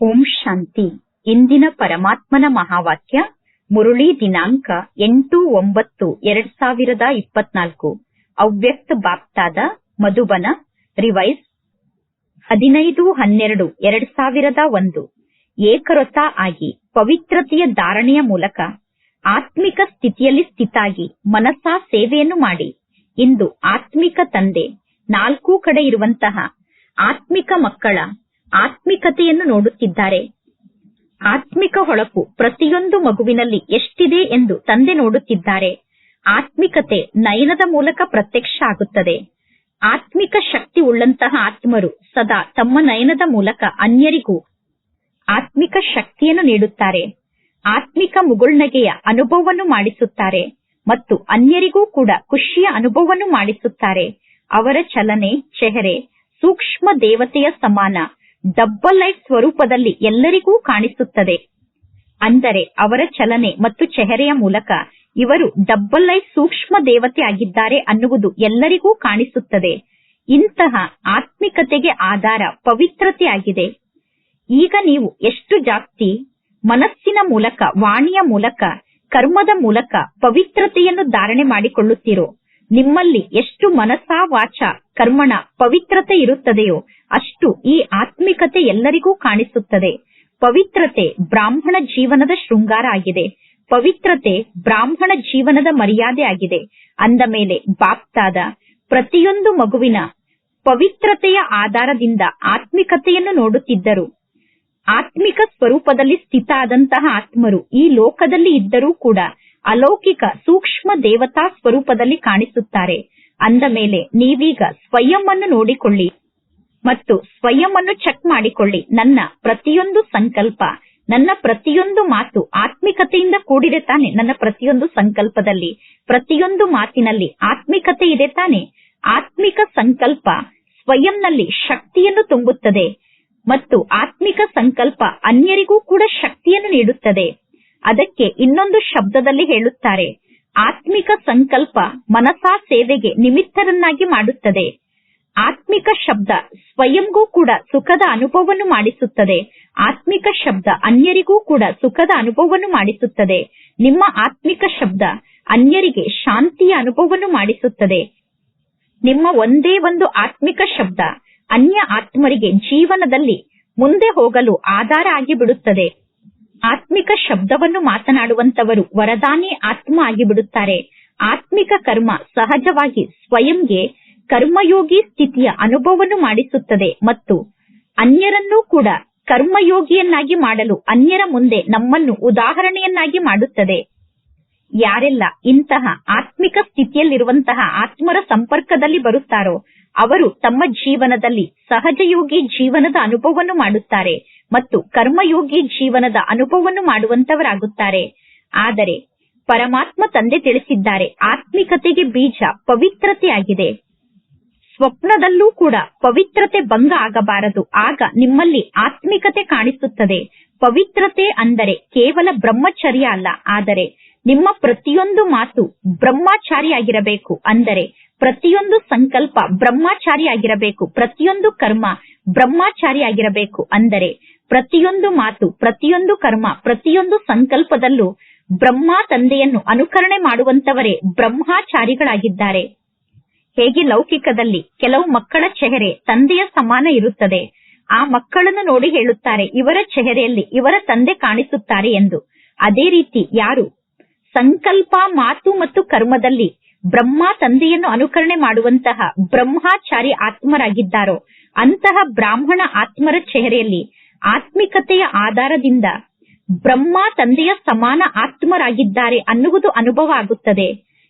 ಓಂ ಶಾಂತಿ. ಇಂದಿನ ಪರಮಾತ್ಮನ ಮಹಾವಾಕ್ಯ, ಮುರುಳಿ ದಿನಾಂಕ ಎಂಟು ಒಂಬತ್ತು ಎರಡ್ ಸಾವಿರದ ಇಪ್ಪತ್ನಾಲ್ಕು. ಅವ್ಯಕ್ತ ಬಾಪ್ತಾದ ಮಧುಬನ, ರಿವೈಸ್ ಹದಿನೈದು ಹನ್ನೆರಡು ಎರಡ್ ಸಾವಿರದ ಒಂದು. ಏಕರೊತ ಆಗಿ ಪವಿತ್ರತೆಯ ಧಾರಣೆಯ ಮೂಲಕ ಆತ್ಮಿಕ ಸ್ಥಿತಿಯಲ್ಲಿ ಸ್ಥಿತಾಗಿ ಮನಸ್ಸಾ ಸೇವೆಯನ್ನು ಮಾಡಿ. ಇಂದು ಆತ್ಮಿಕ ತಂದೆ, ನಾಲ್ಕೂ ಕಡೆ ಇರುವಂತಹ ಆತ್ಮಿಕ ಮಕ್ಕಳ ಆತ್ಮಿಕತೆಯನ್ನು ನೋಡುತ್ತಿದ್ದಾರೆ. ಆತ್ಮಿಕ ಹೊಳಪು ಪ್ರತಿಯೊಂದು ಮಗುವಿನಲ್ಲಿ ಎಷ್ಟಿದೆ ಎಂದು ತಂದೆ ನೋಡುತ್ತಿದ್ದಾರೆ. ಆತ್ಮಿಕತೆ ನಯನದ ಮೂಲಕ ಪ್ರತ್ಯಕ್ಷ ಆಗುತ್ತದೆ. ಆತ್ಮಿಕ ಶಕ್ತಿ ಉಳ್ಳಂತಹ ಆತ್ಮರು ಸದಾ ತಮ್ಮ ನಯನದ ಮೂಲಕ ಅನ್ಯರಿಗೂ ಆತ್ಮಿಕ ಶಕ್ತಿಯನ್ನು ನೀಡುತ್ತಾರೆ. ಆತ್ಮಿಕ ಮುಗುಳ್ನಗೆಯ ಅನುಭವವನ್ನು ಮಾಡಿಸುತ್ತಾರೆ ಮತ್ತು ಅನ್ಯರಿಗೂ ಕೂಡ ಖುಷಿಯ ಅನುಭವವನ್ನು ಮಾಡಿಸುತ್ತಾರೆ. ಅವರ ಚಲನೆ, ಚೆಹರೆ, ಸೂಕ್ಷ್ಮ ದೇವತೆಯ ಸಮಾನ ಡಬ್ಬಲ್ ಲೈಟ್ ಸ್ವರೂಪದಲ್ಲಿ ಎಲ್ಲರಿಗೂ ಕಾಣಿಸುತ್ತದೆ. ಅಂದರೆ ಅವರ ಚಲನೆ ಮತ್ತು ಚೆಹರೆಯ ಮೂಲಕ ಇವರು ಡಬ್ಬಲ್ ಲೈಟ್ ಸೂಕ್ಷ್ಮ ದೇವತೆ ಆಗಿದ್ದಾರೆ ಅನ್ನುವುದು ಎಲ್ಲರಿಗೂ ಕಾಣಿಸುತ್ತದೆ. ಇಂತಹ ಆತ್ಮಿಕತೆಗೆ ಆಧಾರ ಪವಿತ್ರತೆಯಾಗಿದೆ. ಈಗ ನೀವು ಎಷ್ಟು ಜಾಸ್ತಿ ಮನಸ್ಸಿನ ಮೂಲಕ, ವಾಣಿಯ ಮೂಲಕ, ಕರ್ಮದ ಮೂಲಕ ಪವಿತ್ರತೆಯನ್ನು ಧಾರಣೆ ಮಾಡಿಕೊಳ್ಳುತ್ತೀರೋ, ನಿಮ್ಮಲ್ಲಿ ಎಷ್ಟು ಮನಸಾ ವಾಚ ಕರ್ಮಣ ಪವಿತ್ರತೆ ಇರುತ್ತದೆಯೋ ಅಷ್ಟು ಈ ಆತ್ಮಿಕತೆ ಎಲ್ಲರಿಗೂ ಕಾಣಿಸುತ್ತದೆ. ಪವಿತ್ರತೆ ಬ್ರಾಹ್ಮಣ ಜೀವನದ ಶೃಂಗಾರ ಆಗಿದೆ. ಪವಿತ್ರತೆ ಬ್ರಾಹ್ಮಣ ಜೀವನದ ಮರ್ಯಾದೆ ಆಗಿದೆ. ಅಂದ ಮೇಲೆ ಬಾಪ್ತಾದ ಪ್ರತಿಯೊಂದು ಮಗುವಿನ ಪವಿತ್ರತೆಯ ಆಧಾರದಿಂದ ಆತ್ಮಿಕತೆಯನ್ನು ನೋಡುತ್ತಿದ್ದರು. ಆತ್ಮಿಕ ಸ್ವರೂಪದಲ್ಲಿ ಸ್ಥಿತ ಆದಂತಹ ಆತ್ಮರು ಈ ಲೋಕದಲ್ಲಿ ಇದ್ದರೂ ಕೂಡ ಅಲೌಕಿಕ ಸೂಕ್ಷ್ಮ ದೇವತಾ ಸ್ವರೂಪದಲ್ಲಿ ಕಾಣಿಸುತ್ತಾರೆ. ಅಂದ ಮೇಲೆ ನೀವೀಗ ಸ್ವಯಂ ಅನ್ನು ನೋಡಿಕೊಳ್ಳಿ. ಮತ್ತು ಸ್ವಯಂ ಚೆಕ್ ಮಾಡಿಕೊಳ್ಳಿ. ನನ್ನ ಪ್ರತಿಯೊಂದು ಸಂಕಲ್ಪ, ನನ್ನ ಪ್ರತಿಯೊಂದು ಮಾತು ಆತ್ಮಿಕತೆಯಿಂದ ಕೂಡಿದೆ ತಾನೆ. ನನ್ನ ಪ್ರತಿಯೊಂದು ಸಂಕಲ್ಪದಲ್ಲಿ, ಪ್ರತಿಯೊಂದು ಮಾತಿನಲ್ಲಿ ಆತ್ಮಿಕತೆ ಇದೆ ತಾನೆ. ಆತ್ಮಿಕ ಸಂಕಲ್ಪ ಸ್ವಯಂನಲ್ಲಿ ಶಕ್ತಿಯನ್ನು ತುಂಬುತ್ತದೆ ಮತ್ತು ಆತ್ಮಿಕ ಸಂಕಲ್ಪ ಅನ್ಯರಿಗೂ ಕೂಡ ಶಕ್ತಿಯನ್ನು ನೀಡುತ್ತದೆ. ಅದಕ್ಕೆ ಇನ್ನೊಂದು ಶಬ್ದದಲ್ಲಿ ಹೇಳುತ್ತಾರೆ. ಆತ್ಮಿಕ ಸಂಕಲ್ಪ ಮನಸಾ ಸೇವೆಗೆ ನಿಮಿತ್ತರನ್ನಾಗಿ ಮಾಡುತ್ತದೆ. ಆತ್ಮಿಕ ಶಬ್ದ ಸ್ವಯಂಗೂ ಕೂಡ ಸುಖದ ಅನುಭವವನ್ನು ಮಾಡಿಸುತ್ತದೆ. ಆತ್ಮಿಕ ಶಬ್ದ ಅನ್ಯರಿಗೂ ಕೂಡ ಸುಖದ ಅನುಭವವನ್ನು ಮಾಡಿಸುತ್ತದೆ. ನಿಮ್ಮ ಆತ್ಮಿಕ ಶಬ್ದ ಅನ್ಯರಿಗೆ ಶಾಂತಿಯ ಅನುಭವವನ್ನು ಮಾಡಿಸುತ್ತದೆ. ನಿಮ್ಮ ಒಂದೇ ಒಂದು ಆತ್ಮಿಕ ಶಬ್ದ ಅನ್ಯ ಆತ್ಮರಿಗೆ ಜೀವನದಲ್ಲಿ ಮುಂದೆ ಹೋಗಲು ಆಧಾರ ಆಗಿ ಬಿಡುತ್ತದೆ ಆತ್ಮಿಕ ಶಬ್ದವನ್ನು ಮಾತನಾಡುವಂತವರು ವರದಾನಿ ಆತ್ಮ ಆಗಿಬಿಡುತ್ತಾರೆ. ಆತ್ಮಿಕ ಕರ್ಮ ಸಹಜವಾಗಿ ಸ್ವಯಂಗೆ ಕರ್ಮಯೋಗಿ ಸ್ಥಿತಿಯ ಅನುಭವವನ್ನು ಮಾಡಿಸುತ್ತದೆ ಮತ್ತು ಅನ್ಯರನ್ನೂ ಕೂಡ ಕರ್ಮಯೋಗಿಯನ್ನಾಗಿ ಮಾಡಲು ಅನ್ಯರ ಮುಂದೆ ನಮ್ಮನ್ನು ಉದಾಹರಣೆಯನ್ನಾಗಿ ಮಾಡುತ್ತದೆ. ಯಾರೆಲ್ಲ ಇಂತಹ ಆತ್ಮಿಕ ಸ್ಥಿತಿಯಲ್ಲಿರುವಂತಹ ಆತ್ಮರ ಸಂಪರ್ಕದಲ್ಲಿ ಬರುತ್ತಾರೋ, ಅವರು ತಮ್ಮ ಜೀವನದಲ್ಲಿ ಸಹಜಯೋಗಿ ಜೀವನದ ಅನುಭವವನ್ನು ಮಾಡುತ್ತಾರೆ ಮತ್ತು ಕರ್ಮಯೋಗಿ ಜೀವನದ ಅನುಭವವನ್ನು ಮಾಡುವಂತವರಾಗುತ್ತಾರೆ. ಆದರೆ ಪರಮಾತ್ಮ ತಂದೆ ತಿಳಿಸಿದ್ದಾರೆ, ಆತ್ಮಿಕತೆಗೆ ಬೀಜ ಪವಿತ್ರತೆಯಾಗಿದೆ. ಸ್ವಪ್ನದಲ್ಲೂ ಕೂಡ ಪವಿತ್ರತೆ ಭಂಗ ಆಗಬಾರದು. ಆಗ ನಿಮ್ಮಲ್ಲಿ ಆತ್ಮಿಕತೆ ಕಾಣಿಸುತ್ತದೆ. ಪವಿತ್ರತೆ ಅಂದರೆ ಕೇವಲ ಬ್ರಹ್ಮಚರ್ಯ ಅಲ್ಲ. ಆದರೆ ನಿಮ್ಮ ಪ್ರತಿಯೊಂದು ಮಾತು ಬ್ರಹ್ಮಚಾರಿಯಾಗಿರಬೇಕು. ಅಂದರೆ ಪ್ರತಿಯೊಂದು ಸಂಕಲ್ಪ ಬ್ರಹ್ಮಚಾರಿಯಾಗಿರಬೇಕು. ಪ್ರತಿಯೊಂದು ಕರ್ಮ ಬ್ರಹ್ಮಚಾರಿಯಾಗಿರಬೇಕು. ಅಂದರೆ ಪ್ರತಿಯೊಂದು ಮಾತು, ಪ್ರತಿಯೊಂದು ಕರ್ಮ, ಪ್ರತಿಯೊಂದು ಸಂಕಲ್ಪದಲ್ಲೂ ಬ್ರಹ್ಮ ತಂದೆಯನ್ನು ಅನುಕರಣೆ ಮಾಡುವಂತವರೇ ಬ್ರಹ್ಮಚಾರಿಗಳಾಗಿದ್ದಾರೆ. ಹೇಗೆ ಲೌಕಿಕದಲ್ಲಿ ಕೆಲವು ಮಕ್ಕಳ ಚೆಹರೆ ತಂದೆಯ ಸಮಾನ ಇರುತ್ತದೆ. ಆ ಮಕ್ಕಳನ್ನು ನೋಡಿ ಹೇಳುತ್ತಾರೆ, ಇವರ ಚೆಹರೆಯಲ್ಲಿ ಇವರ ತಂದೆ ಕಾಣಿಸುತ್ತಾರೆ ಎಂದು. ಅದೇ ರೀತಿ ಯಾರು ಸಂಕಲ್ಪ ಮಾತು ಮತ್ತು ಕರ್ಮದಲ್ಲಿ ಬ್ರಹ್ಮ ತಂದೆಯನ್ನು ಅನುಕರಣೆ ಮಾಡುವಂತಹ ಬ್ರಹ್ಮಾಚಾರಿ ಆತ್ಮರಾಗಿದ್ದಾರೋ, ಅಂತಹ ಬ್ರಾಹ್ಮಣ ಆತ್ಮರ ಚೆಹರೆಯಲ್ಲಿ ಆತ್ಮಿಕತೆಯ ಆಧಾರದಿಂದ ಬ್ರಹ್ಮ ತಂದೆಯ ಸಮಾನ ಆತ್ಮರಾಗಿದ್ದಾರೆ ಅನ್ನುವುದು ಅನುಭವ ಆಗುತ್ತದೆ.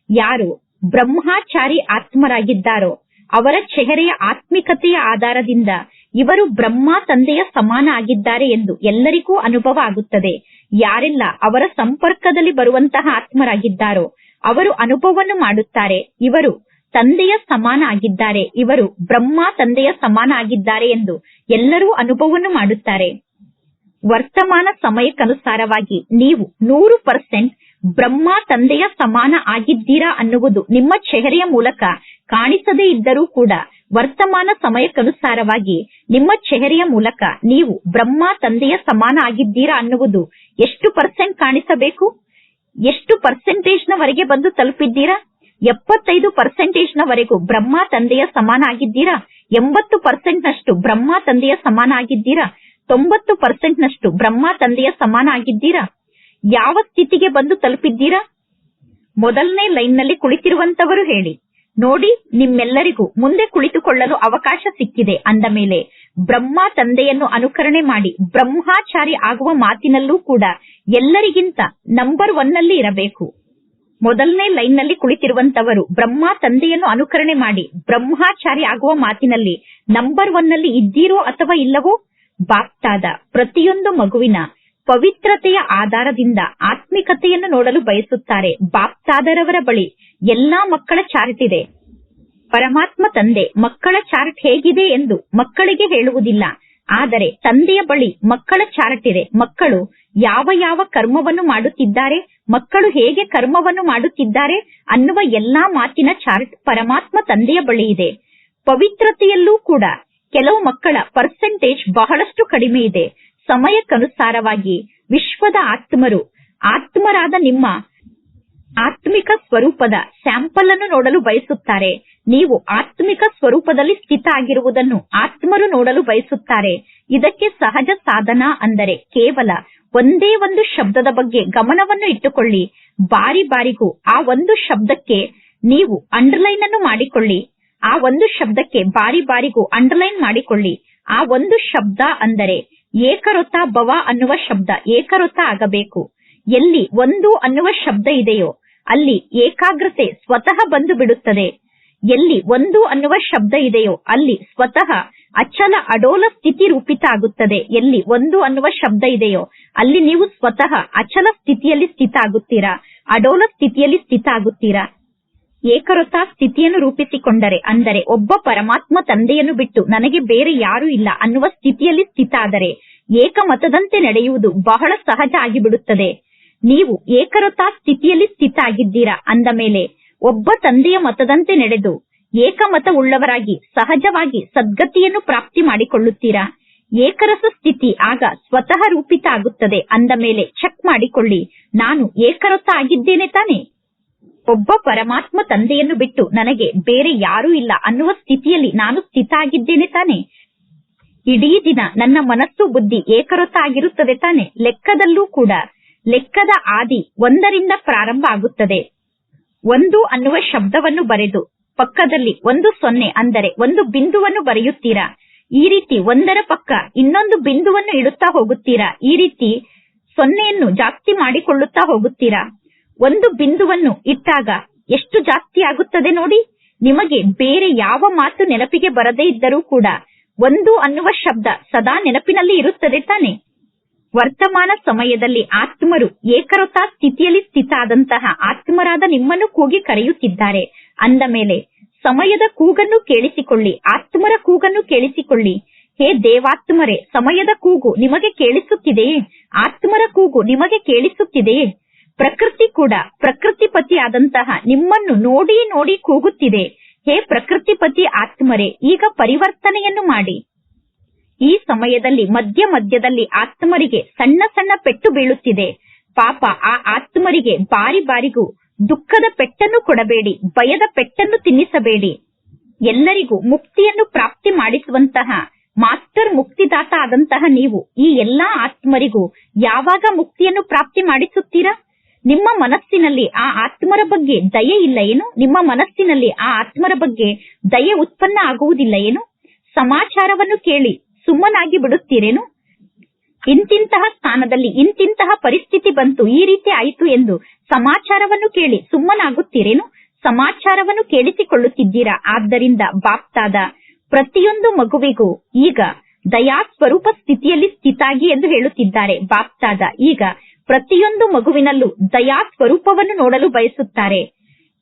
ಯಾರು ಬ್ರಹ್ಮಚಾರಿ ಆತ್ಮರಾಗಿದ್ದಾರೋ, ಅವರ ಚೆಹರೆಯ ಆತ್ಮಿಕತೆಯ ಆಧಾರದಿಂದ ಇವರು ಬ್ರಹ್ಮ ತಂದೆಯ ಸಮಾನ ಆಗಿದ್ದಾರೆ ಎಂದು ಎಲ್ಲರಿಗೂ ಅನುಭವ ಆಗುತ್ತದೆ. ಯಾರೆಲ್ಲ ಅವರ ಸಂಪರ್ಕದಲ್ಲಿ ಬರುವಂತಹ ಆತ್ಮರಾಗಿದ್ದಾರೋ, ಅವರು ಅನುಭವವನ್ನು ಮಾಡುತ್ತಾರೆ. ಇವರು ತಂದೆಯ ಸಮಾನ ಆಗಿದ್ದಾರೆ ಇವರು ಬ್ರಹ್ಮ ತಂದೆಯ ಸಮಾನ ಆಗಿದ್ದಾರೆ ಎಂದು ಎಲ್ಲರೂ ಅನುಭವವನ್ನು ಮಾಡುತ್ತಾರೆ. ವರ್ತಮಾನ ಸಮಯಕ್ಕನುಸಾರವಾಗಿ ನೀವು ನೂರು ಪರ್ಸೆಂಟ್ ಬ್ರಹ್ಮ ತಂದೆಯ ಸಮಾನ ಆಗಿದ್ದೀರಾ ಅನ್ನುವುದು ನಿಮ್ಮ ಚೆಹರೆಯ ಮೂಲಕ ಕಾಣಿಸದೇ ಇದ್ದರೂ ಕೂಡ ವರ್ತಮಾನ ಸಮಯಕ್ಕನುಸಾರವಾಗಿ ನಿಮ್ಮ ಚೆಹರೆಯ ಮೂಲಕ ನೀವು ಬ್ರಹ್ಮ ತಂದೆಯ ಸಮಾನ ಆಗಿದ್ದೀರಾ ಅನ್ನುವುದು ಎಷ್ಟು ಪರ್ಸೆಂಟ್ ಕಾಣಿಸಬೇಕು? ಎಷ್ಟು ಪರ್ಸೆಂಟೇಜ್ ನವರೆಗೆ ಬಂದು ತಲುಪಿದ್ದೀರಾ? ಎಪ್ಪತ್ತೈದು ಪರ್ಸೆಂಟೇಜ್ ನವರೆಗೂ ಬ್ರಹ್ಮ ತಂದೆಯ ಸಮಾನ ಆಗಿದ್ದೀರಾ? ಎಂಬತ್ತು ಪರ್ಸೆಂಟ್ ನಷ್ಟು ಬ್ರಹ್ಮ ತಂದೆಯ ಸಮಾನ ಆಗಿದ್ದೀರಾ? ತೊಂಬತ್ತು ಪರ್ಸೆಂಟ್ ನಷ್ಟು ಬ್ರಹ್ಮ ತಂದೆಯ ಸಮಾನ ಆಗಿದ್ದೀರಾ? ಯಾವ ಸ್ಥಿತಿಗೆ ಬಂದು ತಲುಪಿದ್ದೀರಾ? ಮೊದಲನೇ ಲೈನ್ನಲ್ಲಿ ಕುಳಿತಿರುವಂತವರು ಹೇಳಿ. ನೋಡಿ, ನಿಮ್ಮೆಲ್ಲರಿಗೂ ಮುಂದೆ ಕುಳಿತುಕೊಳ್ಳಲು ಅವಕಾಶ ಸಿಕ್ಕಿದೆ ಅಂದ ಮೇಲೆ ಬ್ರಹ್ಮ ತಂದೆಯನ್ನು ಅನುಕರಣೆ ಮಾಡಿ ಬ್ರಹ್ಮಾಚಾರಿ ಆಗುವ ಮಾತಿನಲ್ಲೂ ಕೂಡ ಎಲ್ಲರಿಗಿಂತ ನಂಬರ್ ಒನ್ನಲ್ಲಿ ಇರಬೇಕು. ಮೊದಲನೇ ಲೈನ್ನಲ್ಲಿ ಕುಳಿತಿರುವಂತವರು ಬ್ರಹ್ಮ ತಂದೆಯನ್ನು ಅನುಕರಣೆ ಮಾಡಿ ಬ್ರಹ್ಮಾಚಾರಿ ಆಗುವ ಮಾತಿನಲ್ಲಿ ನಂಬರ್ ಒನ್ನಲ್ಲಿ ಇದ್ದೀರೋ ಅಥವಾ ಇಲ್ಲವೋ? ಬಾಪ್ತಾದ, ಪ್ರತಿಯೊಂದು ಮಗುವಿನ ಪವಿತ್ರತೆಯ ಆಧಾರದಿಂದ ಆತ್ಮಿಕತೆಯನ್ನು ನೋಡಲು ಬಯಸುತ್ತಾರೆ ಬಾಪ್ತಾದರವರ ಬಳಿ ಎಲ್ಲಾ ಮಕ್ಕಳ ಚಾರ್ಟ್ ಇದೆ. ಪರಮಾತ್ಮ ತಂದೆ, ಮಕ್ಕಳ ಚಾರ್ಟ್ ಹೇಗಿದೆ ಎಂದು ಮಕ್ಕಳಿಗೆ ಹೇಳುವುದಿಲ್ಲ. ಆದರೆ ತಂದೆಯ ಬಳಿ ಮಕ್ಕಳ ಚಾರ್ಟ್ ಇದೆ. ಮಕ್ಕಳು ಯಾವ ಯಾವ ಕರ್ಮವನ್ನು ಮಾಡುತ್ತಿದ್ದಾರೆ, ಮಕ್ಕಳು ಹೇಗೆ ಕರ್ಮವನ್ನು ಮಾಡುತ್ತಿದ್ದಾರೆ ಅನ್ನುವ ಎಲ್ಲಾ ಮಾತಿನ ಚಾರ್ಟ್ ಪರಮಾತ್ಮ ತಂದೆಯ ಬಳಿ ಇದೆ. ಪವಿತ್ರತೆಯಲ್ಲೂ ಕೂಡ ಕೆಲವು ಮಕ್ಕಳ ಪರ್ಸೆಂಟೇಜ್ ಬಹಳಷ್ಟು ಕಡಿಮೆ ಇದೆ. ಸಮಯಕ್ಕನುಸಾರವಾಗಿ ವಿಶ್ವದ ಆತ್ಮರು, ಆತ್ಮರಾದ ನಿಮ್ಮ ಆತ್ಮಿಕ ಸ್ವರೂಪದ ಸ್ಯಾಂಪಲ್ ಅನ್ನು ನೋಡಲು ಬಯಸುತ್ತಾರೆ. ನೀವು ಆತ್ಮಿಕ ಸ್ವರೂಪದಲ್ಲಿ ಸ್ಥಿತ ಆಗಿರುವುದನ್ನು ಆತ್ಮರು ನೋಡಲು ಬಯಸುತ್ತಾರೆ. ಇದಕ್ಕೆ ಸಹಜ ಸಾಧನ ಅಂದರೆ ಕೇವಲ ಒಂದೇ ಒಂದು ಶಬ್ದದ ಬಗ್ಗೆ ಗಮನವನ್ನು ಇಟ್ಟುಕೊಳ್ಳಿ. ಬಾರಿ ಬಾರಿಗೂ ಆ ಒಂದು ಶಬ್ದಕ್ಕೆ ನೀವು ಅಂಡರ್ಲೈನ್ ಅನ್ನು ಮಾಡಿಕೊಳ್ಳಿ. ಆ ಒಂದು ಶಬ್ದಕ್ಕೆ ಬಾರಿ ಬಾರಿಗೂ ಅಂಡರ್ಲೈನ್ ಮಾಡಿಕೊಳ್ಳಿ. ಆ ಒಂದು ಶಬ್ದ ಅಂದರೆ ಏಕರೊತ್ತ ಭವ ಅನ್ನುವ ಶಬ್ದ, ಏಕರೊತ್ತ ಆಗಬೇಕು. ಎಲ್ಲಿ ಒಂದು ಅನ್ನುವ ಶಬ್ದ ಇದೆಯೋ, ಅಲ್ಲಿ ಏಕಾಗ್ರತೆ ಸ್ವತಃ ಬಂದು ಬಿಡುತ್ತದೆ. ಎಲ್ಲಿ ಒಂದು ಅನ್ನುವ ಶಬ್ದ ಇದೆಯೋ, ಅಲ್ಲಿ ಸ್ವತಃ ಅಚಲ ಅಡೋಲ ಸ್ಥಿತಿ ರೂಪಿತ ಆಗುತ್ತದೆ. ಎಲ್ಲಿ ಒಂದು ಅನ್ನುವ ಶಬ್ದ ಇದೆಯೋ, ಅಲ್ಲಿ ನೀವು ಸ್ವತಃ ಅಚಲ ಸ್ಥಿತಿಯಲ್ಲಿ ಸ್ಥಿತ ಆಗುತ್ತೀರಾ, ಅಡೋಲ ಸ್ಥಿತಿಯಲ್ಲಿ ಸ್ಥಿತ ಆಗುತ್ತೀರಾ. ಏಕರೊತ್ತ ಸ್ಥಿತಿಯನ್ನು ರೂಪಿಸಿಕೊಂಡರೆ, ಅಂದರೆ ಒಬ್ಬ ಪರಮಾತ್ಮ ತಂದೆಯನ್ನು ಬಿಟ್ಟು ನನಗೆ ಬೇರೆ ಯಾರೂ ಇಲ್ಲ ಅನ್ನುವ ಸ್ಥಿತಿಯಲ್ಲಿ ಸ್ಥಿತ ಆದರೆ ಏಕಮತದಂತೆ ನಡೆಯುವುದು ಬಹಳ ಸಹಜ ಆಗಿಬಿಡುತ್ತದೆ. ನೀವು ಏಕರತಾ ಸ್ಥಿತಿಯಲ್ಲಿ ಸ್ಥಿತ ಆಗಿದ್ದೀರಾ ಅಂದ ಮೇಲೆ, ಒಬ್ಬ ತಂದೆಯ ಮತದಂತೆ ನಡೆದು ಏಕಮತ ಉಳ್ಳವರಾಗಿ ಸಹಜವಾಗಿ ಸದ್ಗತಿಯನ್ನು ಪ್ರಾಪ್ತಿ ಮಾಡಿಕೊಳ್ಳುತ್ತೀರಾ? ಏಕರಸ ಸ್ಥಿತಿ ಆಗ ಸ್ವತಃ ರೂಪಿತ ಆಗುತ್ತದೆ ಅಂದ ಮೇಲೆ, ಚೆಕ್ ಮಾಡಿಕೊಳ್ಳಿ, ನಾನು ಏಕರಸ ಆಗಿದ್ದೇನೆ ತಾನೆ? ಒಬ್ಬ ಪರಮಾತ್ಮ ತಂದೆಯನ್ನು ಬಿಟ್ಟು ನನಗೆ ಬೇರೆ ಯಾರೂ ಇಲ್ಲ ಅನ್ನುವ ಸ್ಥಿತಿಯಲ್ಲಿ ನಾನು ಸ್ಥಿತ ಆಗಿದ್ದೇನೆ ತಾನೆ. ಇಡೀ ದಿನ ನನ್ನ ಮನಸ್ಸು ಬುದ್ಧಿ ಏಕರೊತ್ತ ಆಗಿರುತ್ತದೆ ತಾನೆ. ಲೆಕ್ಕದಲ್ಲೂ ಕೂಡ ಲೆಕ್ಕದ ಆದಿ ಒಂದರಿಂದ ಪ್ರಾರಂಭ ಆಗುತ್ತದೆ. ಒಂದು ಅನ್ನುವ ಶಬ್ದವನ್ನು ಬರೆದು ಪಕ್ಕದಲ್ಲಿ ಒಂದು ಸೊನ್ನೆ ಅಂದರೆ ಒಂದು ಬಿಂದುವನ್ನು ಬರೆಯುತ್ತೀರಾ? ಈ ರೀತಿ ಒಂದರ ಪಕ್ಕ ಇನ್ನೊಂದು ಬಿಂದುವನ್ನು ಇಡುತ್ತಾ ಹೋಗುತ್ತೀರಾ? ಈ ರೀತಿ ಸೊನ್ನೆಯನ್ನು ಜಾಸ್ತಿ ಮಾಡಿಕೊಳ್ಳುತ್ತಾ ಹೋಗುತ್ತೀರಾ? ಒಂದು ಬಿಂದುವನ್ನು ಇಟ್ಟಾಗ ಎಷ್ಟು ಜಾಸ್ತಿ ಆಗುತ್ತದೆ ನೋಡಿ? ನಿಮಗೆ ಬೇರೆ ಯಾವ ಮಾತು ನೆನಪಿಗೆ ಬರದೇ ಇದ್ದರೂ ಕೂಡ ಒಂದು ಅನ್ನುವ ಶಬ್ದ ಸದಾ ನೆನಪಿನಲ್ಲಿ ಇರುತ್ತದೆ ತಾನೆ. ವರ್ತಮಾನ ಸಮಯದಲ್ಲಿ ಆತ್ಮರು ಏಕರತಾ ಸ್ಥಿತಿಯಲ್ಲಿ ಸ್ಥಿತ ಆದಂತಹ ಆತ್ಮರಾದ ನಿಮ್ಮನ್ನು ಕೂಗಿ ಕರೆಯುತ್ತಿದ್ದಾರೆ. ಅಂದ ಮೇಲೆ, ಸಮಯದ ಕೂಗನ್ನು ಕೇಳಿಸಿಕೊಳ್ಳಿ, ಆತ್ಮರ ಕೂಗನ್ನು ಕೇಳಿಸಿಕೊಳ್ಳಿ. ಹೇ ದೇವಾತ್ಮರೇ, ಸಮಯದ ಕೂಗು ನಿಮಗೆ ಕೇಳಿಸುತ್ತಿದೆಯೇ? ಆತ್ಮರ ಕೂಗು ನಿಮಗೆ ಕೇಳಿಸುತ್ತಿದೆಯೇ? ಪ್ರಕೃತಿ ಕೂಡ ಪ್ರಕೃತಿಪತಿ ಆದಂತಹ ನಿಮ್ಮನ್ನು ನೋಡಿ ನೋಡಿ ಕೂಗುತ್ತಿದೆ. ಹೇ ಪ್ರಕೃತಿಪತಿ ಆತ್ಮರೇ, ಈಗ ಪರಿವರ್ತನೆಯನ್ನು ಮಾಡಿ. ಈ ಸಮಯದಲ್ಲಿ, ಮಧ್ಯ ಮಧ್ಯದಲ್ಲಿ ಆತ್ಮರಿಗೆ ಸಣ್ಣ ಸಣ್ಣ ಪೆಟ್ಟು ಬೀಳುತ್ತಿದೆ. ಪಾಪ ಆ ಆತ್ಮರಿಗೆ ಬಾರಿ ಬಾರಿಗೂ ದುಃಖದ ಪೆಟ್ಟನ್ನು ಕೊಡಬೇಡಿ, ಭಯದ ಪೆಟ್ಟನ್ನು ತಿನ್ನಿಸಬೇಡಿ. ಎಲ್ಲರಿಗೂ ಮುಕ್ತಿಯನ್ನು ಪ್ರಾಪ್ತಿ ಮಾಡಿಸುವಂತಹ ಮಾಸ್ಟರ್ ಮುಕ್ತಿದಾತ ಆದಂತಹ ನೀವು ಈ ಎಲ್ಲಾ ಆತ್ಮರಿಗೂ ಯಾವಾಗ ಮುಕ್ತಿಯನ್ನು ಪ್ರಾಪ್ತಿ ಮಾಡಿಸುತ್ತೀರಾ? ನಿಮ್ಮ ಮನಸ್ಸಿನಲ್ಲಿ ಆ ಆತ್ಮರ ಬಗ್ಗೆ ದಯೆ ಇಲ್ಲ ಏನು? ನಿಮ್ಮ ಮನಸ್ಸಿನಲ್ಲಿ ಆ ಆತ್ಮರ ಬಗ್ಗೆ ದಯೆ ಉತ್ಪನ್ನ ಆಗುವುದಿಲ್ಲ ಏನು? ಸಮಾಚಾರವನ್ನು ಕೇಳಿ ಸುಮ್ಮನಾಗಿ ಬಿಡುತ್ತೀರೇನು? ಇಂತಿಂತಹ ಸ್ಥಾನದಲ್ಲಿ ಇಂತಿಂತಹ ಪರಿಸ್ಥಿತಿ ಬಂತು, ಈ ರೀತಿ ಆಯಿತು ಎಂದು ಸಮಾಚಾರವನ್ನು ಕೇಳಿ ಸುಮ್ಮನಾಗುತ್ತೀರೇನು? ಸಮಾಚಾರವನ್ನು ಕೇಳಿಸಿಕೊಳ್ಳುತ್ತಿದ್ದೀರಾ? ಆದ್ದರಿಂದ ಬಾಪ್ತಾದ ಪ್ರತಿಯೊಂದು ಮಗುವಿಗೂ ಈಗ ದಯಾ ಸ್ವರೂಪ ಸ್ಥಿತಿಯಲ್ಲಿ ಸ್ಥಿತಾಗಿ ಎಂದು ಹೇಳುತ್ತಿದ್ದಾರೆ ಬಾಪ್ತಾದ. ಈಗ ಪ್ರತಿಯೊಂದು ಮಗುವಿನಲ್ಲೂ ದಯಾ ಸ್ವರೂಪವನ್ನು ನೋಡಲು ಬಯಸುತ್ತಾರೆ.